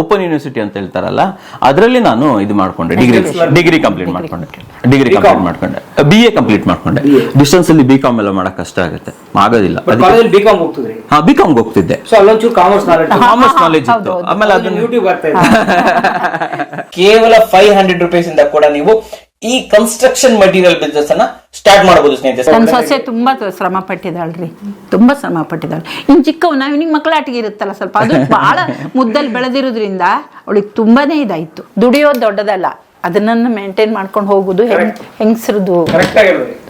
ಓಪನ್ ಯೂನಿವರ್ಸಿಟಿ ಅಂತ ಹೇಳ್ತಾರಲ್ಲ ಅದರಲ್ಲಿ ನಾನು ಇದು ಮಾಡ್ಕೊಂಡೆ ಡಿಗ್ರಿ ಡಿಗ್ರಿ ಕಂಪ್ಲೀಟ್ ಮಾಡ್ಕೊಂಡೆ. ಡಿಗ್ರಿ ಕಂಪ್ಲೀಟ್ ಮಾಡ್ಕೊಂಡೆ. ಬಿ ಎ ಕಂಪ್ಲೀಟ್ ಮಾಡ್ಕೊಂಡೆ. ಡಿಸ್ಟೆನ್ಸ್ ಅಲ್ಲಿ ಬಿ ಕಾಮ್ ಎಲ್ಲ ಮಾಡಕ್ ಕಷ್ಟ ಆಗುತ್ತೆ. ಆಗೋದಿಲ್ಲ. ಕಾಲೇಜಲ್ಲಿ ಹೋಗ್ತಿದ್ರಿ. ಹಾ ಬಿ ಹೋಗ್ತಿದ್ದೆ. ಸೊ ಅಲ್ಲೊಂಚೂರು ಕಾಮರ್ಸ್ ನಾಲೆಡ್ಜ್ ಕಾಮರ್ಸ್ ನಾಲೆಜ್ ಇತ್ತು. ಹೌದು. ಆಮೇಲೆ ಅದನ್ನ ಯೂಟ್ಯೂಬ್ ಬರ್ತಾ ಇದೆ ಕೇವಲ ಫೈವ್ ಹಂಡ್ರೆಡ್ ರುಪೀಸ್ ಇಂದ ಕೂಡ ನೀವು ಈ ಕನ್ಸ್ಟ್ರಕ್ಷನ್ ಮಟೀರಿಯಲ್ ಬಿಸ್ನೆಸ್ ಅನ್ನ ಸ್ಟಾರ್ಟ್ ಮಾಡಬಹುದು ಸ್ನೇಹಿತರೆ. ನನ್ನ ಸೊಸೆ ತುಂಬಾ ಶ್ರಮ ಪಟ್ಟಿದ್ದಾಳ್ರಿ. ತುಂಬಾ ಶ್ರಮ ಪಟ್ಟಿದ್ದಾಳೆ. ಇನ್ ಚಿಕ್ಕವನ ಮಕ್ಕಳ ಮಕ್ಕಳಾಟಿಗೆ ಇರುತ್ತಲ್ಲ ಸ್ವಲ್ಪ. ಅದು ಬಹಳ ಮುದ್ದಲ್ಲಿ ಬೆಳೆದಿರೋದ್ರಿಂದ ಅವಳಿಗೆ ತುಂಬಾನೇ ಇದಾಯ್ತು. ದುಡಿಯೋದು ದೊಡ್ಡದಲ್ಲ. ಅದನ್ನ ಮೇಂಟೈನ್ ಮಾಡ್ಕೊಂಡು ಹೋಗುದು ಹೆಂಗ್ ಹೆಂಗ್ಸರದು? ಕರೆಕ್ಟ್ ಆಗಿರೋದು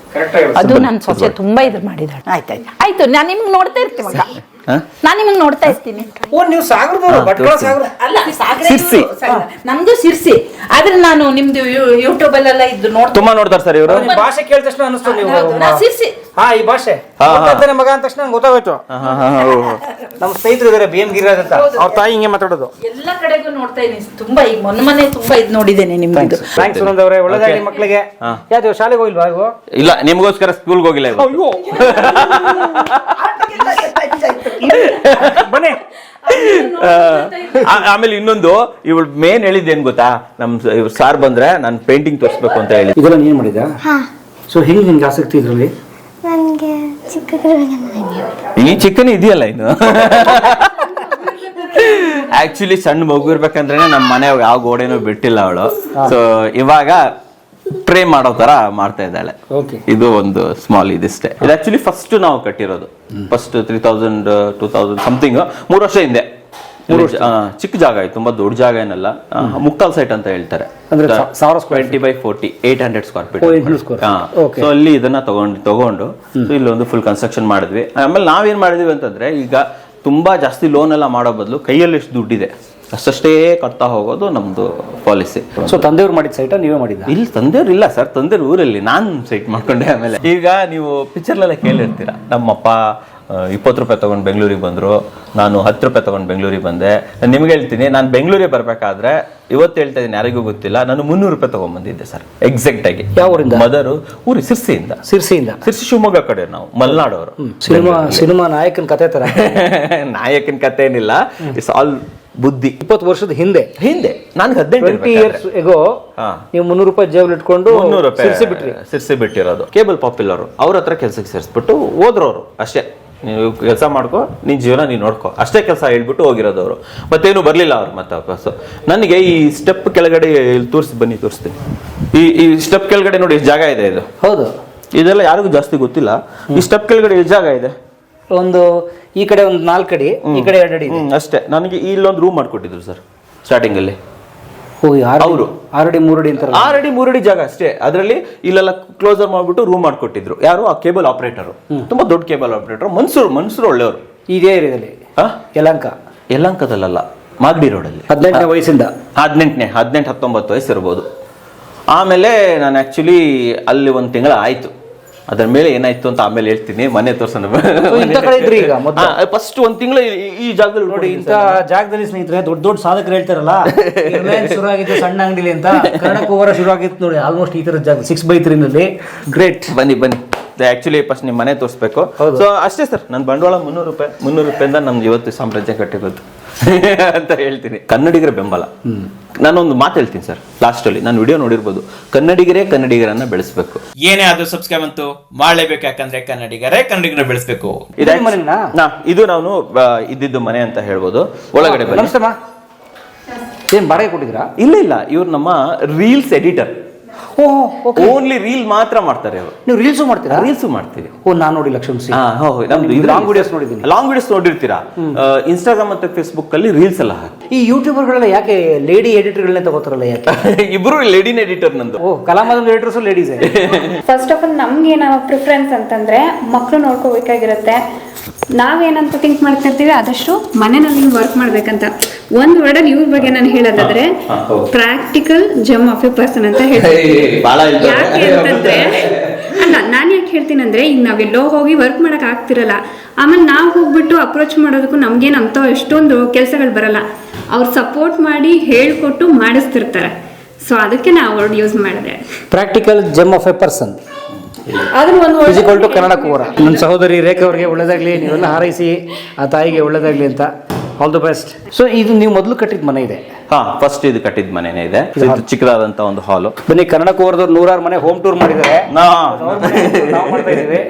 ಅದು ನನ್ನ ಸೊಸೆ ತುಂಬಾ ಇದ್ರ ಮಾಡಿದಾಳೆ. ಆಯ್ತಾಯ್ತು ಆಯ್ತು. ನಾನು ನಿಮ್ಗೆ ನೋಡ್ತಾ ಹಾ? ನಾನು ನಿಮ್ಗೆ ನೋಡ್ತಾ ಇರ್ತೀನಿ. ಓ ನೀವು ಸಾಗರದವರು ಭಟ್ಕಳ ಸಾಗರ. ಅಲ್ಲ ಸಿರ್ಸಿ. ನಮ್ದು ಸಿರ್ಸಿ. ಆದ್ರೆ ನಾನು ನಿಮ್ದು ಯೂಟ್ಯೂಬ್ ಅಲ್ಲೆಲ್ಲ ಇದ್ದು ನೋಡ್ತಾ ತುಂಬಾ ನೋಡ್ತಾರೆ ಸರ್ ಇವರು? ನಿಮ್ ಭಾಷೆ ಕೇಳಿದ ತಕ್ಷಣ ಅನಿಸ್ತು ನೀವು. ನಾ ಸಿರ್ಸಿ. ಹಾ ಈ ಭಾಷೆ. ಹಾ, ಹಾ. ಗೊತ್ತಾಗ್ತಾನೆ ಮಗ ಅಂದ ತಕ್ಷಣ ನಂಗೆ ಗೊತ್ತಾಗೋಯ್ತು. ನಮ್ಮ ಸ್ನೇಹಿತರು ಇದಾರೆ ಬಿ ಎಂ ಗಿರಿರಾಜ್ ಅಂತ. ಅವ್ರ ತಾಯಿ ಹಿಂಗೆ ಮಾತಾಡೋದು. ಎಲ್ಲ ಕಡೆಗೂ ನೋಡ್ತಾ ಇದೀನಿ. ತುಂಬಾ ಈಗ ಮೊನ್ನೆ ಮೊನ್ನೆ ತುಂಬಾ ಇದು ನೋಡಿದ್ದೇನೆ ನಿಮ್ದು. ಥ್ಯಾಂಕ್ಸ್ ಸುನಂದ್ ಅವರೇ. ಒಳ್ಳೆದಾಗಲಿ ಮಕ್ಕಳಿಗೆ ಯಾವ್ದು ಶಾಲೆಗೆ ಹೋಗಿಲ್ವಾ ಇವು? ಇಲ್ಲ ನಿಮಗೋಸ್ಕರ ಸ್ಕೂಲ್ಗೆ ಹೋಗಿಲ್ಲ ಇವತ್ತು. ಅಯ್ಯೋ. ಬನ್ನಿ. ಆ- ಆಮೇಲೆ ಇನ್ನೊಂದು ಇವಳು ಮೇನ್ ಹೇಳಿದ್ದೇನು ಗೊತ್ತಾ? ನಮ್ ಇವ್ರು ಸಾರ್ ಬಂದ್ರೆ ನಾನು ಪೇಂಟಿಂಗ್ ತೋರಿಸ್ಬೇಕು ಅಂತ ಹೇಳಿ ಇದೆಲ್ಲ ನೀನ್ ಮಾಡಿದ ಸೊ ಹೆಂಗ್ ನಿನ್ಗೆ ಆಸಕ್ತಿ ಇದ್ರಲ್ಲಿ? ನನಗೆ ಈ ಚಿಕ್ಕನ್ ಇದೆಯಲ್ಲ ಇನ್ನು? ಆಕ್ಚುಲಿ ಸಣ್ಣ ಮಗು ಇರ್ಬೇಕಂದ್ರೆ ನಮ್ಮ ಮನೆ ಯಾವ ಗೋಡೆನೂ ಬಿಟ್ಟಿಲ್ಲ ಅವಳು. ಸೊ ಇವಾಗ ಟ್ರೇ ಮಾಡೋ ತರ ಮಾಡ್ತಾ ಇದ್ದಾಳೆ. ಇದು ಒಂದು ಸ್ಮಾಲ್ ಇದಿಷ್ಟೇ. ಇದು ಆಕ್ಚುಲಿ ಫಸ್ಟ್ ನಾವು ಕಟ್ಟಿರೋದು. First three thousand two thousand something ಮೂರು ವರ್ಷ ಹಿಂದೆ. ಆ, ಚಿಕ್ಕ ಜಾಗ ಆಯ್ತು ತುಂಬಾ ದೊಡ್ಡ ಜಾಗ ಏನಲ್ಲ. ಮುಕ್ತಾಲ್ ಮುಕ್ಕಾಲ್ ಸೈಟ್ ಅಂತ ಹೇಳ್ತಾರೆ. Twenty by forty eight hundred square feet oh, 800 square. So ಅಲ್ಲಿ ಇದನ್ನ ತಗೊಂಡು ತಗೊಂಡು ಇಲ್ಲಿ ಒಂದು ಫುಲ್ ಕನ್ಸ್ಟ್ರಕ್ಷನ್ ಮಾಡಿದ್ವಿ. ಆಮೇಲೆ ನಾವೇನ್ ಮಾಡಿದ್ವಿ ಅಂತಂದ್ರೆ ಈಗ ತುಂಬಾ ಜಾಸ್ತಿ ಲೋನ್ ಎಲ್ಲ ಮಾಡೋ ಬದಲು ಕೈಯಲ್ಲಿ ಎಷ್ಟು ದುಡ್ಡಿದೆ. ಅಷ್ಟಷ್ಟೇ ಕಟ್ತಾ ಹೋಗೋದು ನಮ್ದು ಪಾಲಿಸಿ. ಸೊ ತಂದೆಯವ್ರು ಮಾಡಿದ ಸೈಟ ನೀವೇ ಮಾಡಿದ್ದ? ಇಲ್ಲಿ ತಂದೆಯವ್ರು ಇಲ್ಲ ಸರ್. ತಂದೆಯವ್ರು ಊರಲ್ಲಿ ನಾನು ಸೈಟ್ ಮಾಡ್ಕೊಂಡೆ ಆಮೇಲೆ. ಈಗ ನೀವು ಪಿಕ್ಚರ್ಲೆಲ್ಲ ಕೇಳಿರ್ತೀರ. ನಮ್ಮಪ್ಪ ಇಪ್ಪತ್ತು ರೂಪಾಯಿ ತಗೊಂಡು ಬೆಂಗಳೂರಿಗೆ ಬಂದರು. ನಾನು ಹತ್ತು ರೂಪಾಯಿ ತಗೊಂಡು ಬೆಂಗಳೂರಿಗೆ ಬಂದೆ. ನಾನು ನಿಮ್ಗೆ ಹೇಳ್ತೀನಿ ನಾನು ಬೆಂಗಳೂರಿಗೆ ಬರಬೇಕಾದ್ರೆ ಇವತ್ತು ಹೇಳ್ತಾ ಇದ್ದೀನಿ ಯಾರಿಗೂ ಗೊತ್ತಿಲ್ಲ. ನಾನು ಮುನ್ನೂರು ರೂಪಾಯಿ ತೊಗೊಂಡ್ಬಂದಿದ್ದೆ ಸರ್ ಎಕ್ಸಾಕ್ಟ್ ಆಗಿ. ಯಾವ ಊರಿಂದ? ಮದರು ಊರಿ ಸಿರ್ಸಿಯಿಂದ. ಸಿರ್ಸಿಯಿಂದ? ಸಿರ್ಸಿ ಶಿವಮೊಗ್ಗ ಕಡೆ ನಾವು ಮಲ್ನಾಡವರು. ಸಿನಿಮಾ ಸಿನಿಮಾ ನಾಯಕನ ಕತೆ ತರ. ನಾಯಕನ ಕತೆ ಏನಿಲ್ಲ. ಇಟ್ಸ್ ಆಲ್ ಬುದ್ಧಿ. ಇಪ್ಪತ್ತು ವರ್ಷದ ಹಿಂದೆ. ಹಿಂದೆ. ನಾನು ಟ್ವೆಂಟಿ ಹದಿನೆಂಟು ಇಯರ್ಸ್ ಎಗೋ ನೀವು ಮುನ್ನೂರು ರೂಪಾಯಿ ಜೇಬಲ್ ಇಟ್ಕೊಂಡು ಮುನ್ನೂರು ರೂಪಾಯಿ ಸಿರ್ಸಿ ಬಿಟ್ರಿ. ಸಿರ್ಸಿ ಬಿಟ್ಟಿರೋದು. Cable popular. ಅವ್ರ ಹತ್ರ ಕೆಲಸಕ್ಕೆ ಸೇರಿಸ್ಬಿಟ್ಟು ಹೋದ್ರವ್ರು. ಅಷ್ಟೇ. ನೀವು ಕೆಲಸ ಮಾಡ್ಕೋ ನಿನ್ ಜೀವನ ನೀನ್ ನೋಡ್ಕೋ. ಅಷ್ಟೇ ಕೆಲಸ ಹೇಳ್ಬಿಟ್ಟು ಹೋಗಿರೋದು ಅವರು. ಮತ್ತೇನು ಬರ್ಲಿಲ್ಲ ಅವ್ರು ಮತ್ತೆ ವಾಪಸ್ಸು ನನಗೆ ಈ ಸ್ಟೆಪ್ ಕೆಳಗಡೆ ಇಲ್ಲಿ ತೋರಿಸಿ ಬನ್ನಿ ತೋರಿಸ್ತೀನಿ. ಈ ಈ ಸ್ಟೆಪ್ ಕೆಳಗಡೆ ನೋಡಿ ಎಷ್ಟು ಜಾಗ ಇದೆ ಇದು. ಹೌದು. ಇದೆಲ್ಲ ಯಾರಿಗೂ ಜಾಸ್ತಿ ಗೊತ್ತಿಲ್ಲ. ಈ ಸ್ಟೆಪ್ ಕೆಳಗಡೆ ಎಷ್ಟು ಜಾಗ ಇದೆ. ಒಂದು ಈ ಕಡೆ ಒಂದು ನಾಲ್ಕು ಅಡಿ ಈ ಕಡೆ ಎರಡು ಅಡಿ ಇದೆ. ಹ್ಮ್, ಅಷ್ಟೇ. ನನಗೆ ಇಲ್ಲೊಂದು ರೂಮ್ ಮಾಡಿಕೊಟ್ಟಿದ್ರು ಸರ್ ಸ್ಟಾರ್ಟಿಂಗ್ ಅಲ್ಲಿ. ಓ ಆರು ಅವ್ರು. ಆರು ಅಡಿ ಮೂರು ಅಡಿ ಅಂತಾರಲ್ಲ. ಆಲ್ರೆಡಿ ಮೂರಡಿ ಜಾಗ ಅಷ್ಟೇ. ಅದರಲ್ಲಿ ಇಲ್ಲೆಲ್ಲ ಕ್ಲೋಸರ್ ಮಾಡ್ಬಿಟ್ಟು ರೂಮ್ ಮಾಡಿಕೊಟ್ಟಿದ್ರು. ಯಾರು? ಆ ಕೇಬಲ್ ಆಪರೇಟರ್ ತುಂಬಾ ದೊಡ್ಡ ಕೇಬಲ್ ಆಪರೇಟರ್ ಮನ್ಸೂರು ಮನ್ಸೂರು ಒಳ್ಳೆಯವರು. ಇದೇ ಏರಿಯಾದಲ್ಲಿ? ಯಲಂಕ. ಯಲಂಕದಲ್ಲ ಮಾಗಡಿ ರೋಡಲ್ಲಿ ಹದಿನೆಂಟನೇ ವಯಸ್ಸಿಂದ. ಹದಿನೆಂಟನೇ ಹದಿನೆಂಟು ಹತ್ತೊಂಬತ್ತು ವಯಸ್ಸು ಇರ್ಬೋದು ಆಮೇಲೆ ನಾನು ಆ್ಯಕ್ಚುಲಿ ಅಲ್ಲಿ ಒಂದು ತಿಂಗಳ ಆಯ್ತು. ಅದ್ರ ಮೇಲೆ ಏನಾಯ್ತು ಅಂತ ಆಮೇಲೆ ಹೇಳ್ತೀನಿ. ಮನೆ ತೋರ್ಸೋಣ. ಇಂಥ ಕಡೆ ಇದ್ರಿ ಈಗ ಮೊದ್ಲು? ಫಸ್ಟ್ ಒಂದು ತಿಂಗಳು ಈ ಜಾಗದಲ್ಲಿ ನೋಡಿ ಇಂಥ ಜಾಗದಲ್ಲಿ ಸ್ನೇಹಿತರೆ ದೊಡ್ಡ ದೊಡ್ಡ ಸಾಧಕರು ಹೇಳ್ತಾರಲ್ಲ ರಿಲಯನ್ಸ್ ಶುರು ಆಗಿದ್ದು ಸಣ್ಣ ಅಂಗಡಿಲಿ ಅಂತ ಕನ್ನಡಕ್ಕೆ ಶುರು ಆಗಿತ್ತು ನೋಡಿ ಆಲ್ಮೋಸ್ಟ್ ಈ ತರ ಜಾಗ ಸಿಕ್ಸ್ ಬೈ ತ್ರೀನಲ್ಲಿ ಗ್ರೇಟ್ ಬನ್ನಿ ಬನ್ನಿ. ಆಕ್ಚುಲಿ ಫಸ್ಟ್ ನಿಮ್ಮ ಮನೆ ತೋರಿಸ್ಬೇಕು. ಹೌದು. ಸೊ ಅಷ್ಟೇ ಸರ್ ನನ್ನ ಬಂಡವಾಳ ಮುನ್ನೂರು ರೂಪಾಯಿ ಮುನ್ನೂರು ರೂಪಾಯಿಂದ ನಮ್ದು ಇವತ್ತು ಸಾಮ್ರಾಜ್ಯ ಕಟ್ಟಿರೋದು. ಅಂತ ಹೇಳ್ತೀನಿ. ಕನ್ನಡಿಗರ ಬೆಂಬಲ. ನಾನೊಂದು ಮಾತು ಹೇಳ್ತೀನಿ ಸರ್ ಲಾಸ್ಟಲ್ಲಿ ನಾನು ವಿಡಿಯೋ ನೋಡಿರ್ಬೋದು. ಕನ್ನಡಿಗರೇ ಕನ್ನಡಿಗರನ್ನ ಬೆಳೆಸಬೇಕು. ಏನೇ ಆದ್ರೂ ಸಬ್ಸ್ಕ್ರೈಬ್ ಅಂತೂ ಮಾಡಲೇಬೇಕು ಯಾಕಂದ್ರೆ ಕನ್ನಡಿಗರೇ ಕನ್ನಡಿಗರ ಬೆಳೆಸಬೇಕು. ಇದೇ ಮನೆನಾ? ಇದು ನಾನು ಇದ್ದಿದ್ದು ಮನೆ ಅಂತ ಹೇಳ್ಬೋದು. ಒಳಗಡೆ ಏನ್ ಬಾಡಿಗೆ ಕೊಟ್ಟಿದ್ರಾ ಇಲ್ಲ ಇಲ್ಲ. ಇವ್ರು ನಮ್ಮ ರೀಲ್ಸ್ ಎಡಿಟರ್ ಓನ್ಲಿ ರೀಲ್ ಮಾತ್ರ ಮಾಡ್ತಾರೆ ಅವರು. ನೀವು ರೀಲ್ಸು ಮಾಡ್ತೀರಾ? ರೀಲ್ಸ್ ಮಾಡ್ತೀವಿ. ಓ ನಾನು ನೋಡಿಲ್ಲ ಕ್ಷಮಿಸಿ. ನಮ್ದು ಇದು ಲಾಂಗ್ ವಿಡಿಯೋಸ್ ನೋಡಿದ್ದೀನಿ. ಲಾಂಗ್ ವಿಡಿಯೋಸ್ ನೋಡಿರ್ತೀರಾ? ಇನ್ಸ್ಟಾಗ್ರಾಮ್ ಮತ್ತೆ ಫೇಸ್ಬುಕ್ ಅಲ್ಲಿ ರೀಲ್ಸ್ ಎಲ್ಲ ಹಾಕಿ. ಈ ಯೂಟ್ಯೂಬರ್ಗಳೆಲ್ಲ ಯಾಕೆ ಲೇಡಿ ಎಡಿಟರ್ಗಳನ್ನೇ ತಗೋತಾರಲ್ಲ ಯಾಕೆ? ಇಬ್ರು ಲೇಡಿನ್ ಎಡಿಟರ್ ನಂದು. ಓ Kalamadhav editors ladies first of all ನಮ್ಗೆ ನಾವು ಪ್ರಿಫರೆನ್ಸ್ ಅಂತಂದ್ರೆ ಮಕ್ಕಳು ನೋಡ್ಕೋಬೇಕಾಗಿರುತ್ತೆ. ನಾವೇನಂತ ಥಿಂಕ್ ಮಾಡ್ತಿರ್ತೀವಿ ಆದಷ್ಟು ಮನೆಯಲ್ಲಿ ವರ್ಕ್ ಮಾಡ್ಬೇಕಂತ. ಒಂದ್ ವರ್ಡಲ್ಲಿ ಇವ್ರ ಬಗ್ಗೆ ನಾನು ಹೇಳೋದಾದ್ರೆ practical gem of a person ಅಂತ ಹೇಳ್ತೀನಿ. ಬಾಳ ಯಾಕೆ ಅಂತಂದ್ರೆ ಅಲ್ಲ ನಾನು ಯಾಕೆ ಹೇಳ್ತೀನಿ ಅಂದ್ರೆ ಈಗ ನಾವೆಲ್ಲೋ ಹೋಗಿ ವರ್ಕ್ ಮಾಡಕ್ ಆಗ್ತಿರಲ್ಲ. ಆಮೇಲೆ ನಾವು ಹೋಗ್ಬಿಟ್ಟು ಅಪ್ರೋಚ್ ಮಾಡೋದಕ್ಕೂ ನಮ್ಗೇನು ಅಂತ ಎಷ್ಟೊಂದು ಕೆಲಸಗಳು ಬರಲ್ಲ. ಅವ್ರು ಸಪೋರ್ಟ್ ಮಾಡಿ ಹೇಳ್ಕೊಟ್ಟು ಮಾಡಿಸ್ತಿರ್ತಾರೆ. ಸೊ ಅದಕ್ಕೆ ನಾವು ವರ್ಡ್ ಯೂಸ್ ಮಾಡಿದೆ. Practical gem of a person ಆದ್ರೂ ಒಂದು ಫಿಸಿಕಲ್ ಟು ಕನ್ನಡ ಕೂರ. ನನ್ನ ಸಹೋದರಿ ರೇಖಾ ಅವರಿಗೆ ಒಳ್ಳೇದಾಗ್ಲಿ ನೀವೆಲ್ಲ ಹಾರೈಸಿ ಆ ತಾಯಿಗೆ ಒಳ್ಳೇದಾಗ್ಲಿ ಅಂತ. ಆಲ್ ದ ಬೆಸ್ಟ್ ಸೊ ಇದು ನೀವು ಮೊದಲು ಕಟ್ಟಿದ ಮನೆ ಇದೆ? ಹಾ ಫಸ್ಟ್ ಇದು ಕಟ್ಟಿದ ಮನೆನೇ ಇದೆ. ಇದು ಚಿಕ್ಕದಾದಂತ ಒಂದು ಹಾಲು ಬನ್ನಿ ಕನ್ನಡ ಕೂರದವ್ರು ನೂರಾರು ಮನೆ ಹೋಮ್ ಟೂರ್ ಮಾಡಿದ್ದಾರೆ. ನಾವು ಮಾಡ್ತಾ ಇದೀವಿ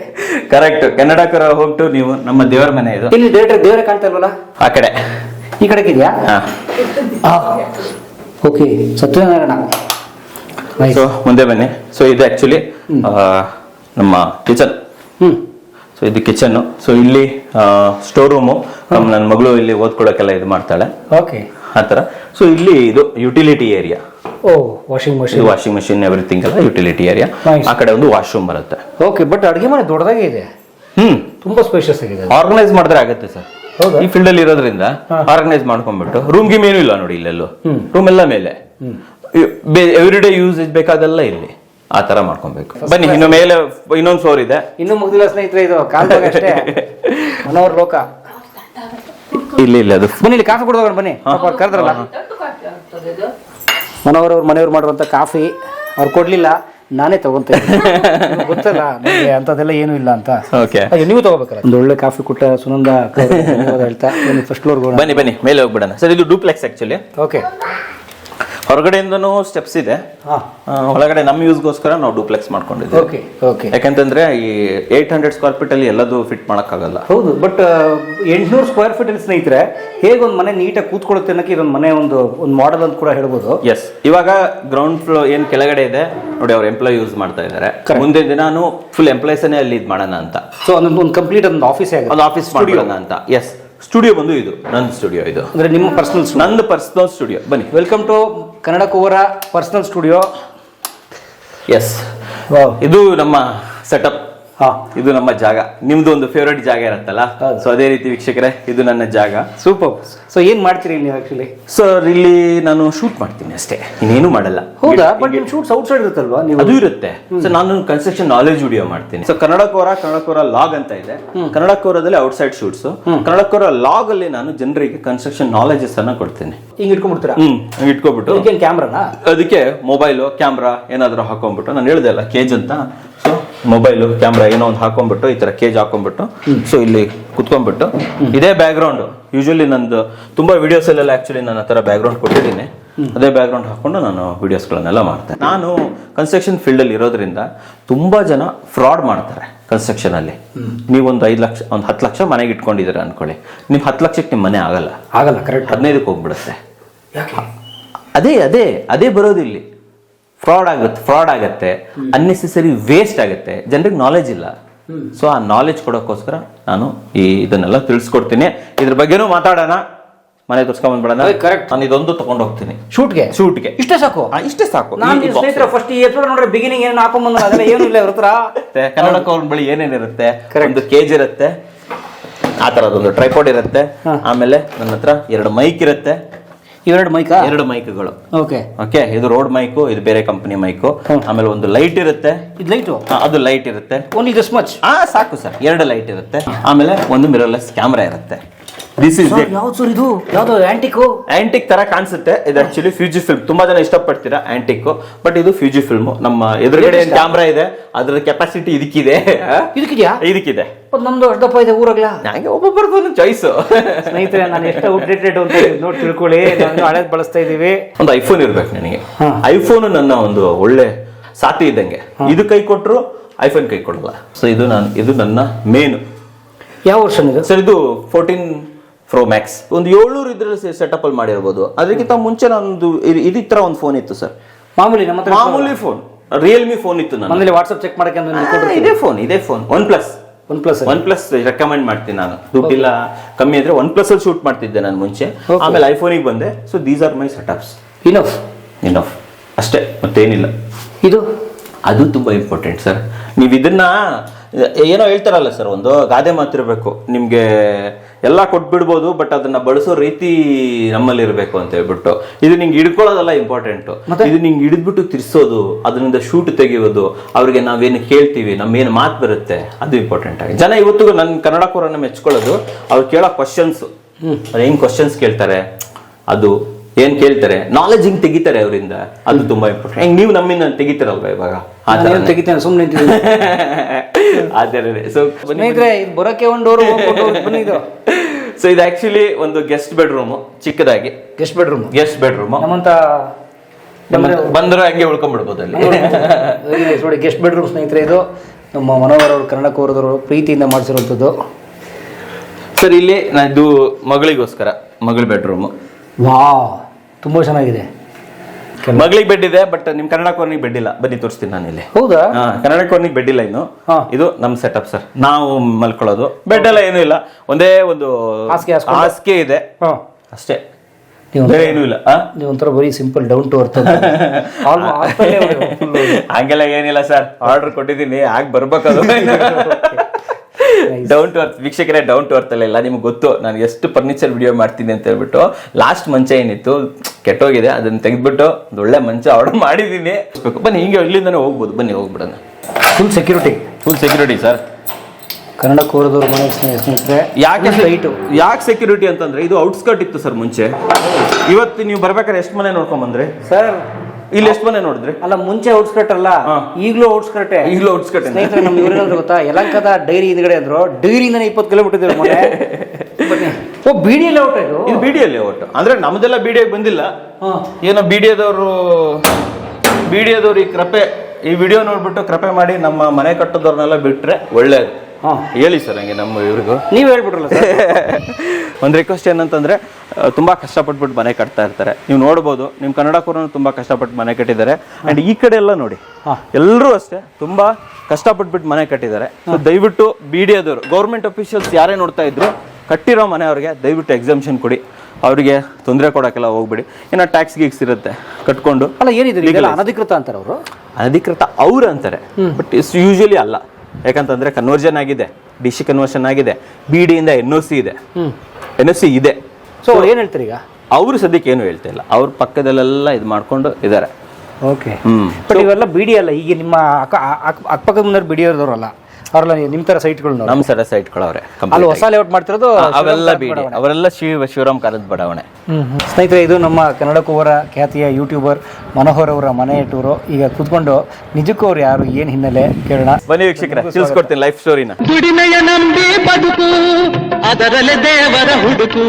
ಕರೆಕ್ಟ್ ಕನ್ನಡಕರ ಟೂರ್ ನೀವು ನಮ್ಮ ದೇವರ ಮನೆ ಇದು. ಇಲ್ಲಿ ದೇವ್ರ ದೇವರೇ ಕಾಣ್ತಾ ಇಲ್ವಲ್ಲ? ಆ ಕಡೆ. ಈ ಕಡೆಗೆ ಇದೆಯಾ? ಹಾ. ಓಕೆ ಸತ್ಯನಾರಾಯಣ. ಸೊ ಮುಂದೆ ಬನ್ನಿ. ಸೊ ಇದು ಆಕ್ಚುಲಿ ನಮ್ಮ ಕಿಚನ್. ಹ್ಮ್. ಸೊ ಇದು ಕಿಚನ್ ಸೊ ಇಲ್ಲಿ ಸ್ಟೋರ್ ರೂಮು ನಮ್ಮ ನನ್ನ ಮಗಳು ಇಲ್ಲಿ ಓದ್ಕೊಳಕ್ಕೆಲ್ಲ ಇದು ಮಾಡ್ತಾಳೆ. ಓಕೆ ಆ ಥರ. ಸೊ ಇಲ್ಲಿ ಇದು utility area oh washing machine washing machine everything ಎಲ್ಲ ಯುಟಿಲಿಟಿ ಏರಿಯಾ ಆ ಕಡೆ ಒಂದು ವಾಶ್ರೂಮ್ ಬರುತ್ತೆ. ಓಕೆ ಬಟ್ ಅಡುಗೆ ಮನೆ ದೊಡ್ಡದಾಗೆ ಇದೆ. ಹ್ಮ್. ತುಂಬಾ ಸ್ಪೇಷಿಯಸ್ ಆಗಿದೆ ಆರ್ಗನೈಸ್ ಮಾಡಿದ್ರೆ ಆಗುತ್ತೆ ಸರ್? ಈ ಫೀಲ್ಡ್ ಅಲ್ಲಿ ಇರೋದ್ರಿಂದ ಆರ್ಗನೈಸ್ ಮಾಡ್ಕೊಂಡ್ಬಿಟ್ಟು ರೂಮ್ ಗಿಮ್ ಏನು ಇಲ್ಲ ನೋಡಿ ಇಲ್ಲೆಲ್ಲೂ. ರೂಮ್ ಎಲ್ಲ ಮೇಲೆ. ಎವ್ರಿ ಡೇ ಯೂಸ್ ಬೇಕಾದೆಲ್ಲ ಇಲ್ಲಿ. ಆ ತರ ಮಾಡ್ಕೊಬೇಕು. ಬನ್ನಿ ಇನ್ನು ಮೇಲೆ ಇನ್ನೊಂದು ಫ್ಲೋರ್ ಇದೆ. ಇನ್ನು ಮುಗಿದಿಲ್ಲ ಸ್ನೇಹಿತರೆ ಇದು ಕಾಲ್ದಾಗ ಅಷ್ಟೇ. ಮನೋಹರ್ ಲೋಕ. ಇಲ್ಲ ಇಲ್ಲ ಅದು. ಬನ್ನಿ ಇಲ್ಲಿ ಕಾಫಿ ಕುಡ್ದೋಗೋಣ ಬನ್ನಿ. ಪಾಪ ಕರೆದ್ರಲ್ಲ. ಮನೋಹರ್ ಅವ್ರ ಮನೆಯವ್ರು ಮಾಡುವಂತ ಕಾಫಿ ಅವ್ರು ಕೊಡ್ಲಿಲ್ಲ ನಾನೇ ತಗೊಂತ ಗೊತ್ತಲ್ಲ ನನಗೆ ಅಂಥದ್ದೆಲ್ಲ ಏನು ಇಲ್ಲ ಅಂತ. ಓಕೆ ಅಯ್ಯೋ, ನೀವು ತಗೋಬೇಕಲ್ಲ ಒಂದು ಒಳ್ಳೆ ಕಾಫಿ ಕೊಟ್ಟ ಸುನಂದ ಅಕ್ಕ ಅವ್ರಿಗೆ ಧನ್ಯವಾದ ಹೇಳ್ತಾ ಬನ್ನಿ ಫಸ್ಟ್ ಫ್ಲೋರ್ ಹೋಗೋಣ. ಬನ್ನಿ ಬನ್ನಿ ಮೇಲೆ ಹೋಗ್ಬಿಡೋಣ. ಸರ್ ಇದು ಡೂಪ್ಲೆಕ್ಸ್ ಆಕ್ಚುಲಿ ಓಕೆ ಹೊರಗಡೆಯಿಂದನೂ ಸ್ಟೆಪ್ಸ್ ಇದೆ. ಒಳಗಡೆ ನಮ್ಮ ಯೂಸ್ಗೋಸ್ಕರ ನಾವು ಡೂಪ್ಲೆಕ್ಸ್ ಮಾಡ್ಕೊಂಡಿದ್ದೀವಿ. ಓಕೆ ಓಕೆ ಯಾಕಂತಂದ್ರೆ ಈ ಏಟ್ ಹಂಡ್ರೆಡ್ ಸ್ಕ್ವೇರ್ ಫೀಟ್ ಅಲ್ಲಿ ಎಲ್ಲದೂ ಫಿಟ್ ಮಾಡೋಕ್ಕಾಗಲ್ಲ. ಹೌದು ಬಟ್ ಎಂಟ್ನೂರು ಸ್ಕ್ವೇರ್ ಫೀಟ್ ಅಲ್ಲಿ ಸ್ನೇಹಿತರೆ ಹೇಗೆ ಒಂದು ಮನೆ ನೀಟಾಗಿ ಕೂತ್ಕೊಳ್ಳುತ್ತೆ ಅನ್ನೋಕೆ ಇದೊಂದು ಮನೆ ಒಂದು ಒಂದು ಮಾಡೆಲ್ ಅಂತ ಕೂಡ ಹೇಳ್ಬೋದು. ಎಸ್ ಇವಾಗ ಗ್ರೌಂಡ್ ಫ್ಲೋರ್ ಏನು ಕೆಳಗಡೆ ಇದೆ ನೋಡಿ ಅವ್ರ ಎಂಪ್ಲಾಯ್ ಯೂಸ್ ಮಾಡ್ತಾ ಇದ್ದಾರೆ. ಮುಂದೆ ಮುಂದಿನ ದಿನಾನು ಫುಲ್ ಎಂಪ್ಲಾಯ್ಸ್ ಅಲ್ಲಿ ಇದು ಮಾಡೋಣ ಅಂತ. ಸೊ ಅದೊಂದು ಒಂದು ಕಂಪ್ಲೀಟ್ ಒಂದು ಆಫೀಸ್ ಆಗಿದೆ ಒಂದು ಆಫೀಸ್ ಮಾಡೋಣ ಅಂತ. ಎಸ್ ಸ್ಟುಡಿಯೋ ಬಂದು ಇದು ನನ್ನ ಸ್ಟುಡಿಯೋ ಇದು. ಅಂದ್ರೆ ನಿಮ್ಮ ಪರ್ಸನಲ್ ನಂದು ಪರ್ಸನಲ್ ಸ್ಟುಡಿಯೋ ಬನ್ನಿ. Welcome to Kannada Kuvara personal studio. Yes ಇದು ನಮ್ಮ ಸೆಟಪ್ ಇದು ನಮ್ಮ ಜಾಗ. ನಿಮ್ದು ಒಂದು ಫೇವ್ರೇಟ್ ಜಾಗ ಇರುತ್ತಲ್ಲ? ಸೊ ಅದೇ ರೀತಿ ವೀಕ್ಷಕರೇ ಇದು ನನ್ನ ಜಾಗ. ಸೂಪರ್ ಸೊ ಏನ್ ಮಾಡ್ತೀರಿ ಇಲ್ಲಿ ಆಕ್ಚುಲಿ ಸರ್ ಇಲ್ಲಿ ನಾನು ಶೂಟ್ ಮಾಡ್ತೀನಿ ಅಷ್ಟೇ. ಇನ್ನೇನು ಮಾಡಲ್ಲ. ಹೌದಾ? ಬಟ್ ನಿಮ್ ಶೂಟ್ಸ್ ಔಟ್ ಸೈಡ್ ಇರುತ್ತಲ್ವಾ? ನೀವು ಅದು ಇರುತ್ತೆ. ಸೊ ನಾನು ಕನ್ಸ್ಟ್ರಕ್ಷನ್ ನಾಲೆಜ್ ವಿಡಿಯೋ ಮಾಡ್ತೀನಿ. ಸೊ ಕನ್ನಡ ಕೋರ ಕನ್ನಡ ಕೋರ ಲಾಗ್ ಅಂತ ಇದೆ. Kannada ಕೋರದಲ್ಲಿ outside shoots Kannada Kora log ಅಲ್ಲಿ ನಾನು ಜನರಿಗೆ ಕನ್ಸ್ಟ್ರಕ್ಷನ್ ನಾಲೆಜಸ್ ಅನ್ನ ಕೊಡ್ತೀನಿ. ಹಿಂಗ್ ಇಟ್ಕೊಂಡ್ಬಿಡ್ತೀರಾ? ಹ್ಮ್ ಹಂಗ್ ಇಟ್ಕೊಬಿಟ್ಟು ಕ್ಯಾಮ್ರಾನಾ ಅದಕ್ಕೆ ಮೊಬೈಲು ಕ್ಯಾಮ್ರಾ ಏನಾದರೂ ಹಾಕೊಂಡ್ಬಿಟ್ಟು. ನಾನು ಹೇಳ್ದೆ ಅಲ್ಲ ಕೇಜ್ ಅಂತ. ಸೊ ಮೊಬೈಲು ಕ್ಯಾಮ್ರಾ ಏನೋ ಒಂದು ಹಾಕೊಂಡ್ಬಿಟ್ಟು ಈ ತರ ಕೇಜ್ ಹಾಕೊಂಡ್ಬಿಟ್ಟು ಸೊ ಇಲ್ಲಿ ಕುತ್ಕೊಂಡ್ಬಿಟ್ಟು. ಇದೇ ಬ್ಯಾಕ್ಗ್ರೌಂಡ್ ಯೂಶಲಿ ನಂದು ತುಂಬಾ ವಿಡಿಯೋಸ್ ಅಲ್ಲೆಲ್ಲ ಆಕ್ಚುಲಿ ನಾನು ಆ ಥರ ಬ್ಯಾಕ್ಗ್ರೌಂಡ್ ಕೊಟ್ಟಿದ್ದೀನಿ. ಅದೇ ಬ್ಯಾಕ್ಗ್ರೌಂಡ್ ಹಾಕೊಂಡು ನಾನು ವಿಡಿಯೋಸ್ಗಳನ್ನೆಲ್ಲ ಮಾಡ್ತೇನೆ ನಾನು ಕನ್ಸ್ಟ್ರಕ್ಷನ್ ಫೀಲ್ಡ್ ಅಲ್ಲಿ ಇರೋದ್ರಿಂದ ತುಂಬಾ ಜನ ಫ್ರಾಡ್ ಮಾಡ್ತಾರೆ ಕನ್ಸ್ಟ್ರಕ್ಷನ್ ಅಲ್ಲಿ. ನೀವೊಂದು ಐದು ಲಕ್ಷ ಒಂದು ಹತ್ತು ಲಕ್ಷ ಮನೆಗೆ ಇಟ್ಕೊಂಡಿದ್ದೀರಾ ಅನ್ಕೊಳ್ಳಿ. ನಿಮ್ ಹತ್ತು ಲಕ್ಷಕ್ಕೆ ನಿಮ್ಮ ಮನೆ ಆಗಲ್ಲ. ಆಗಲ್ಲ ಕರೆಕ್ಟ್ ಹದಿನೈದಕ್ಕೆ ಹೋಗ್ಬಿಡುತ್ತೆ. ಅದೇ ಅದೇ ಅದೇ ಬರೋದು ಇಲ್ಲಿ ಫ್ರಾಡ್ ಆಗುತ್ತೆ ಫ್ರಾಡ್ ಆಗುತ್ತೆ. ಅನ್ನೆಸೆಸರಿ ವೇಸ್ಟ್ ಆಗುತ್ತೆ. ಜನರಿಗೆ ನಾಲೆಜ್ ಇಲ್ಲ. ಸೊ ಆ ನಾಲೆಜ್ ಕೊಡೋಕ್ಕೋಸ್ಕರ ನಾನು ಈ ಇದನ್ನೆಲ್ಲ ತಿಳಿಸ್ಕೊಡ್ತೀನಿ. ಇದ್ರ ಬಗ್ಗೆನೂ ಮಾತಾಡೋಣ. ಮನೆ ತೋರಿಸ್ಕೊಂಡ್ಬಿಡೋಣ ಅದೇ ಕರೆಕ್ಟ್ ನಾನು ಇದೊಂದು ತಗೊಂಡು ಹೋಗ್ತೀನಿ. ಶೂಟ್ಗೆ? ಶೂಟ್ಗೆ. ಇಷ್ಟೇ ಸಾಕು? ಇಷ್ಟೇ ಸಾಕು. ನಾನು ಸ್ನೇಹಿತರ ಫಸ್ಟ್ ಈ ನೋಡ್ರೆ ಬಿಗಿನಿಂಗ್ ಏನು ಹಾಕೊಂಡ್ ಅದೆಲ್ಲ ಏನು ಇಲ್ಲ ಇವ್ರ ಹತ್ರ. ಇರುತ್ತೆ ಕನ್ನಡಕ್ಕೆ ಅವ್ರ ಬಳಿ ಏನೇನಿರುತ್ತೆ ಇರುತ್ತೆ? ಒಂದು ಕೇಜ್ ಇರುತ್ತೆ. ಆ ತರದೊಂದು ಟ್ರೈಪಾಡ್ ಇರುತ್ತೆ. ಆಮೇಲೆ ನನ್ನ ಹತ್ರ ಎರಡು ಮೈಕ್ ಇರುತ್ತೆ. ಇವೆರಡು ಮೈಕ್ ಎರಡು ಮೈಕ್ಗಳು ಓಕೆ ಓಕೆ ಇದು ರೋಡ್ ಮೈಕು ಇದು ಬೇರೆ ಕಂಪನಿ ಮೈಕು ಆಮೇಲೆ ಒಂದು ಲೈಟ್ ಇರುತ್ತೆ. ಇದು ಲೈಟು ಅದು ಲೈಟ್ ಇರುತ್ತೆ. ಓನ್ಲಿ ದಿಸ್ ಮಚ್ ಹಾ ಸಾಕು ಸರ್. ಎರಡು ಲೈಟ್ ಇರುತ್ತೆ. ಆಮೇಲೆ ಒಂದು ಮಿರರ್ಲೆಸ್ ಕ್ಯಾಮ್ರಾ ಇರುತ್ತೆ. ದಿಸ್ ಇಸ್ ಯಾವ್ದು ಸರ್ ಇದು? ಯಾವ್ದು ಆಂಟಿಕು ಆಂಟಿಕ್ ತರ ಕಾಣಿಸುತ್ತೆ. ಇದು ಆಕ್ಚುಲಿ ಫ್ಯೂಜಿ ಫಿಲ್ಮ್ ತುಂಬಾ ಜನ ಇಷ್ಟಪಡ್ತೀರಾ ಆಂಟಿಕ್ ಬಟ್ ಇದು ಫ್ಯೂಜಿ ಫಿಲ್ಮ್ ನಮ್ಮ ಎದುರುಗಡೆ ಕ್ಯಾಮ್ರಾ ಇದೆ. ಅದ್ರ ಕೆಪಾಸಿಟಿ ಇದಕ್ಕಿದೆ. ಇದಕ್ಕಿದ್ಯಾ? ಇದಕ್ಕಿದೆ. ನಮ್ದು ಅಷ್ಟಪ್ಪ ಇದೆ ಊರಾಗ್ಲ? ನಂಗೆ ಒಬ್ಬೊಬ್ಬರದ್ದು ಒಂದು ಚಾಯ್ಸ್ ಸ್ನೇಹಿತರೆ ನಾನು ಎಷ್ಟು ಅಪ್ಡೇಟೆಡ್ ಅಂತ ನೋಡಿ ತಿಳ್ಕೊಳ್ಳಿ. ನಾನು ಹಳೇದ್ ಬಳಸ್ತಾ ಇದೀವಿ ಒಂದು ಐಫೋನ್ ಇರ್ಬೇಕು ನನಗೆ. ಐಫೋನ್ ನನ್ನ ಒಂದು ಒಳ್ಳೆ ಸಾಥಿ ಇದ್ದಂಗೆ. ಇದು ಕೈ ಕೊಟ್ರು ಐಫೋನ್ ಕೈ ಕೊಡಲ್ಲ. ಸೊ ಇದು ನಾನು ಇದು ನನ್ನ ಮೇನ್ ಯಾವ ವರ್ಷ ಸರ್ ಇದು ಫೋರ್ಟೀನ್ ಪ್ರೋ ಮ್ಯಾಕ್ಸ್ ಒಂದು ಏಳ್ನೂರು ಇದ್ರಲ್ಲಿ ಸೆಟಪ್ ಅಲ್ಲಿ ಮಾಡಿರ್ಬೋದು. ಅದಕ್ಕಿಂತ ಮುಂಚೆ ನಂದು ಇದು ತರ ಒಂದು ಫೋನ್ ಇತ್ತು ಸರ್. ಮಾಮೂಲಿ ನಮ್ಮ ಹತ್ರ ಮಾಮೂಲಿ ಫೋನ್ ರಿಯಲ್ಮಿ ಫೋನ್ ಇತ್ತು ನಾನು ಮನೇಲಿ ವಾಟ್ಸ್ಆಪ್ ಚೆಕ್ ಮಾಡಕ್ಕೆ ಅಂದ್ರೆ ಇದೇ ಫೋನ್ ಇದೇ phone OnePlus OnePlus OnePlus recommend ಮಾಡ್ತೀನಿ ನಾನು. ದುಡ್ಡಿಲ್ಲ ಕಮ್ಮಿ ಅಂದ್ರೆ ಒನ್ ಪ್ಲಸ್ ಅಲ್ಲಿ ಶೂಟ್ ಮಾಡ್ತಿದ್ದೆ ನಾನು ಮುಂಚೆ. ಆಮೇಲೆ ಐಫೋನಿಗೆ ಬಂದೆ. So these are my setups enough enough ಅಷ್ಟೇ ಮತ್ತೇನಿಲ್ಲ. ಇದು? ಅದು ತುಂಬಾ ಇಂಪಾರ್ಟೆಂಟ್ ಸರ್ ನೀವು ಇದನ್ನ ಏನೋ ಹೇಳ್ತಾರಲ್ಲ ಸರ್ ಒಂದು ಗಾದೆ ಮಾತಿರ್ಬೇಕು. ನಿಮ್ಗೆ ಎಲ್ಲ ಕೊಟ್ಬಿಡ್ಬೋದು ಬಟ್ ಅದನ್ನ ಬಳಸೋ ರೀತಿ ನಮ್ಮಲ್ಲಿ ಇರಬೇಕು ಅಂತ ಹೇಳ್ಬಿಟ್ಟು. ಇದು ನಿಂಗೆ ಹಿಡ್ಕೊಳ್ಳೋದಲ್ಲ ಇಂಪಾರ್ಟೆಂಟ್ ಇದು ನಿಂಗೆ ಹಿಡಿದ್ಬಿಟ್ಟು ತಿರ್ಸೋದು ಅದರಿಂದ ಶೂಟ್ ತೆಗೆಯೋದು ಅವ್ರಿಗೆ ನಾವೇನು ಕೇಳ್ತೀವಿ ನಮ್ಮೇನು ಮಾತು ಬರುತ್ತೆ ಅದು ಇಂಪಾರ್ಟೆಂಟ್ ಆಗಿ. ಜನ ಇವತ್ತಿಗೂ ನನ್ನ ಕನ್ನಡ ಕೋರನ್ನ ಮೆಚ್ಕೊಳ್ಳೋದು ಅವ್ರು ಕೇಳೋ ಕ್ವಶನ್ಸ್ ಅದೇನು ಕ್ವಶನ್ಸ್ ಕೇಳ್ತಾರೆ? ಅದು ಏನ್ ಕೇಳ್ತಾರೆ? ನಾಲೆಜ್ ಹಿಂಗ್ ತೆಗಿತಾರೆ ಅವರಿಂದ. ಅದು ತುಂಬಾ ಇಂಪಾರ್ಟೆಂಟ್ ಹೆಂಗ್ ನೀವು ನಮ್ಮಿಂದ ತೆಗಿತಾರಲ್ವಾ ಇವಾಗ. ತೆಗಿತೇನೆ? ಸುಮ್ಮನೆ ಸೊ ಸ್ನೇಹಿತರೆ ಇದು ಬರೋಕೆ ಒಂದು ಇದು. ಸೊ ಇದು ಆಕ್ಚುಲಿ ಒಂದು ಗೆಸ್ಟ್ ಬೆಡ್ರೂಮ್ ಚಿಕ್ಕದಾಗಿ. ಗೆಸ್ಟ್ ಬೆಡ್ರೂಮ್ ಗೆಸ್ಟ್ ಬೆಡ್ರೂಮ್ ನಮ್ಮಂತ ಬಂದ್ರೆ ಹಂಗೆ ಉಳ್ಕೊಂಡ್ಬಿಡ್ಬೋದು ಅಲ್ಲಿ. ನೋಡಿ ಗೆಸ್ಟ್ ಬೆಡ್ರೂಮ್ ಸ್ನೇಹಿತರೆ ಇದು. ನಮ್ಮ ಮನೋಹರ್ ಅವರು ಕನ್ನಡ ಕೋರದವರು ಪ್ರೀತಿಯಿಂದ ಮಾಡಿಸಿರುವಂಥದ್ದು. ಸರ್ ಇಲ್ಲಿ ನಾ ಇದು ಮಗಳಿಗೋಸ್ಕರ ಮಗಳ ಬೆಡ್ರೂಮ್ ವಾ ತುಂಬ ಚೆನ್ನಾಗಿದೆ. ಮಗಳಿಗೆ ಬೆಡ್ ಇದೆ ಬಟ್ ನಿಮ್ ಕನ್ನಡ ಕೋರ್ನಿಗೆ ಬೆಡ್ ಇಲ್ಲ ಬನ್ನಿ ತೋರಿಸ್ತೀನಿ ನಾನು ಇಲ್ಲಿ. ಹೌದಾ? ಹಾ, ಕನ್ನಡ ಕೋರ್ನಿಗೆ ಬೆಡ್ ಇಲ್ಲ ಇನ್ನು. ಹಾ. ಇದು ನಮ್ ಸೆಟಪ್ ಸರ್ ನಾವು ಮಲ್ಕೊಳ್ಳೋದು. ಬೆಡ್ ಎಲ್ಲ ಏನು ಇಲ್ಲ. ಒಂದೇ ಒಂದು ಹಾಸಿಗೆ ಹಾಸ್ಕೊಂಡು? ಹಾಸಿಗೆ ಇದೆ. ಹಾಂ. ಅಷ್ಟೇ. ನೀವು ಬೇರೆ ಏನೂ ಇಲ್ಲ. ಆ? ನೀವು ಒಂಥರ ಬರೀ ಸಿಂಪಲ್ ಡೌನ್ ಟು ಅರ್ಥ ಹಂಗೆಲ್ಲ ಏನಿಲ್ಲ ಸರ್ ಆರ್ಡರ್ ಕೊಟ್ಟಿದ್ದೀನಿ. ಆಗ ಬರ್ಬೇಕದು. ಡೌನ್ ಟು ಅರ್ತ್ ವೀಕ್ಷಕರೇ ಡೌನ್ ಟು ಅರ್ತ್ ಅಲ್ಲ ನಿಮ್ಗೆ ಗೊತ್ತು. ನಾನು ಎಷ್ಟು ಫರ್ನಿಚರ್ ವಿಡಿಯೋ ಮಾಡ್ತೀನಿ ಅಂತ ಹೇಳ್ಬಿಟ್ಟು ಲಾಸ್ಟ್ ಮಂಚ ಏನಿತ್ತು ಕೆಟ್ಟೋಗಿದೆ ಅದನ್ನ ತೆಗೆದ್ಬಿಟ್ಟು ಒಂದು ಒಳ್ಳೆ ಮಂಚ ಆರ್ಡರ್ ಮಾಡಿದ್ದೀನಿ. ಬನ್ನಿ ಹಿಂಗೆ ಇಲ್ಲಿಂದನೇ ಹೋಗ್ಬೋದು. ಬನ್ನಿ ಹೋಗ್ಬಿಡೋಣ. Full security full security sir Kannada ಕೋರದವ್ರ ಮನೆ ಸ್ನೇಹಿ- ಸ್ನೇಹಿತರೆ ಯಾಕೆ ಲೈಟು ಯಾಕೆ ಸೆಕ್ಯೂರಿಟಿ ಅಂತಂದ್ರೆ ಇದು ಔಟ್ಸ್ಕರ್ಟ್ ಇತ್ತು ಸರ್ ಮುಂಚೆ. ಇವತ್ತು ನೀವು ಬರ್ಬೇಕಾದ್ರೆ ಎಷ್ಟು ಮನೆ ನೋಡ್ಕೊಂಡ್ ಬಂದ್ರಿ? ಸರ್ ಇಲ್ಲಿ ಎಷ್ಟು ಮನೆ ನೋಡಿದ್ರಿ? ಅಲ್ಲ ಮುಂಚೆ ಔಟ್ಸ್ಕರ್ಟ್ ಅಲ್ಲ. ಈಗಲೂ ಔಟ್ಸ್ಕರ್ಟ್ ಈಗಲೂ ಔಟ್ಸ್ಕರ್ಟ್ ಸ್ನೇಹಿತರೆ ನಮ್ಗೆ ಇವ್ರೇನಾದ್ರು ಗೊತ್ತಾ? ಯಲಂಕದ ಡೈರಿ ಹಿಂದ್ಗಡೆ ಅಂದ್ರು ಡೈರಿಯಿಂದನೇ ಇಪ್ಪತ್ತು ಕಿಲೋಮೀಟರ್ ಇದೆ ಮನೆ. ಓ ಬಿಡಿಯಲ್ಲಿ ಔಟ್ ಇದು? ಇದು ಬಿಡಿಯಲ್ಲಿ ಔಟ್ ಅಂದ್ರೆ ನಮ್ದೆಲ್ಲ ಬಿಡಿಯಾಗಿ ಬಂದಿಲ್ಲ. ಏನೋ ಬಿಡಿಯದವರು ಬಿಡಿಯದವ್ರು ಈ ಕೃಪೆ ಈ ವಿಡಿಯೋ ನೋಡ್ಬಿಟ್ಟು ಕೃಪೆ ಮಾಡಿ ನಮ್ಮ ಮನೆ ಕಟ್ಟೋದವ್ರನ್ನೆಲ್ಲ ಬಿಟ್ರೆ ಒಳ್ಳೇದು. ಹಾ. ಹೇಳಿ ಸರ್ ಹಂಗೆ ನಮ್ಮ ಇವ್ರಿಗೂ. ನೀವು ಹೇಳ್ಬಿಟ್ರಲ್ಲ ಸರ್. ಒಂದು ರಿಕ್ವೆಸ್ಟ್ ಏನಂತಂದ್ರೆ ತುಂಬ ತುಂಬಾ ಕಷ್ಟಪಟ್ಬಿಟ್ಟು ಮನೆ ಕಟ್ತಾ ಇರ್ತಾರೆ. ನೀವು ನೋಡ್ಬೋದು ನಿಮ್ಮ ಕನ್ನಡ ಕೂರನು ತುಂಬಾ ಕಷ್ಟಪಟ್ಟು ಮನೆ ಕಟ್ಟಿದ್ದಾರೆ. ಅಂಡ್ ಈ ಕಡೆ ಎಲ್ಲ ನೋಡಿ ಎಲ್ಲರೂ ಅಷ್ಟೇ ತುಂಬಾ ಕಷ್ಟಪಟ್ಬಿಟ್ಟು ಮನೆ ಕಟ್ಟಿದ್ದಾರೆ. ದಯವಿಟ್ಟು ಬಿ ಡಿ ಅದವರು ಗೌರ್ಮೆಂಟ್ ಅಫಿಷಿಯಲ್ಸ್ ಯಾರೇ ನೋಡ್ತಾ ಇದ್ರು ಕಟ್ಟಿರೋ ಮನೆ ಅವ್ರಿಗೆ ದಯವಿಟ್ಟು ಎಕ್ಸಾಮ್ಷನ್ ಕೊಡಿ. ಅವರಿಗೆ ತೊಂದರೆ ಕೊಡೋಕ್ಕೆಲ್ಲ ಹೋಗ್ಬಿಡಿ. ಏನೋ ಟ್ಯಾಕ್ಸ್ ಗೀಕ್ಸ್ ಇರುತ್ತೆ ಕಟ್ಕೊಂಡು ಅಲ್ಲ ಏನಿದೆ ಅನಧಿಕೃತ ಅಂತಾರೆ ಅವರು? ಅನಧಿಕೃತ ಅವ್ರು ಅಂತಾರೆ ಬಟ್ ಇಟ್ಸ್ ಯೂಶಲಿ ಅಲ್ಲ. ಯಾಕಂತಂದ್ರೆ ಕನ್ವರ್ಜನ್ ಆಗಿದೆ ಡಿ ಸಿ ಕನ್ವರ್ಷನ್ ಆಗಿದೆ ಬಿ ಇಂದ ಎನ್ ಒ ಸಿ ಇದೆ. ಎನ್ ಒ ಸಿ ಇದೆ. ಸೊ ಏನ್ ಹೇಳ್ತಾರೆ ಈಗ? ಅವರು ಸದ್ಯಕ್ಕೆ ಏನು ಹೇಳ್ತಾ ಇಲ್ಲ. ಅವ್ರ ಪಕ್ಕದಲ್ಲೆಲ್ಲ ಇದು ಮಾಡ್ಕೊಂಡು ಇದ್ದಾರೆ ಓಕೆ ಬಟ್ ಇವೆಲ್ಲ ಬಿಡಿ ಅಲ್ಲ ಈಗ ನಿಮ್ಮ ಅಕ್ಕ ಅಕ್ಕ- ಅಕ್ಕಪಕ್ಕದ ಮುಂದೆ ಬಿಡಿ ಇರೋರಲ್ಲ ಅವರೆಲ್ಲ ನಿಮ್ಮ ಥರ ಸೈಟ್ಗಳು ನೋಡಿ. ನಮ್ಮ ಸೈಡ್ ಸೈಟ್ಗಳವ್ರೆ ಅಲ್ಲಿ ಹೊಸ ಲೇಔಟ್ ಮಾಡ್ತಿರೋದು ಅವೆಲ್ಲ ಬಿಡಿ ಅವರೆಲ್ಲ ಶಿವ ಶಿವರಾಮ್ ಕಾಲದ ಬಡಾವಣೆ. ಸ್ನೇಹಿತರೆ ಇದು ನಮ್ಮ ಕನ್ನಡ ಕುವರ ಖ್ಯಾತಿಯ ಯೂಟ್ಯೂಬರ್ ಮನೋಹರ್ ಅವರ ಮನೆ ಟೂರು ಈಗ ಕುತ್ಕೊಂಡು ನಿಜಕ್ಕೂ ಅವ್ರು ಯಾರು ಏನು ಹಿನ್ನೆಲೆ ಕೇಳೋಣ. ಬನ್ನಿ ವೀಕ್ಷಕರ ತಿಳಿಸ್ಕೊಡ್ತೀನಿ ಲೈಫ್ ಸ್ಟೋರಿನ ದುಡಿಮೆಯ ನಂಬಿ ಬದುಕು ಅದರಲ್ಲಿ ದೇವರ ಹುಡುಕು.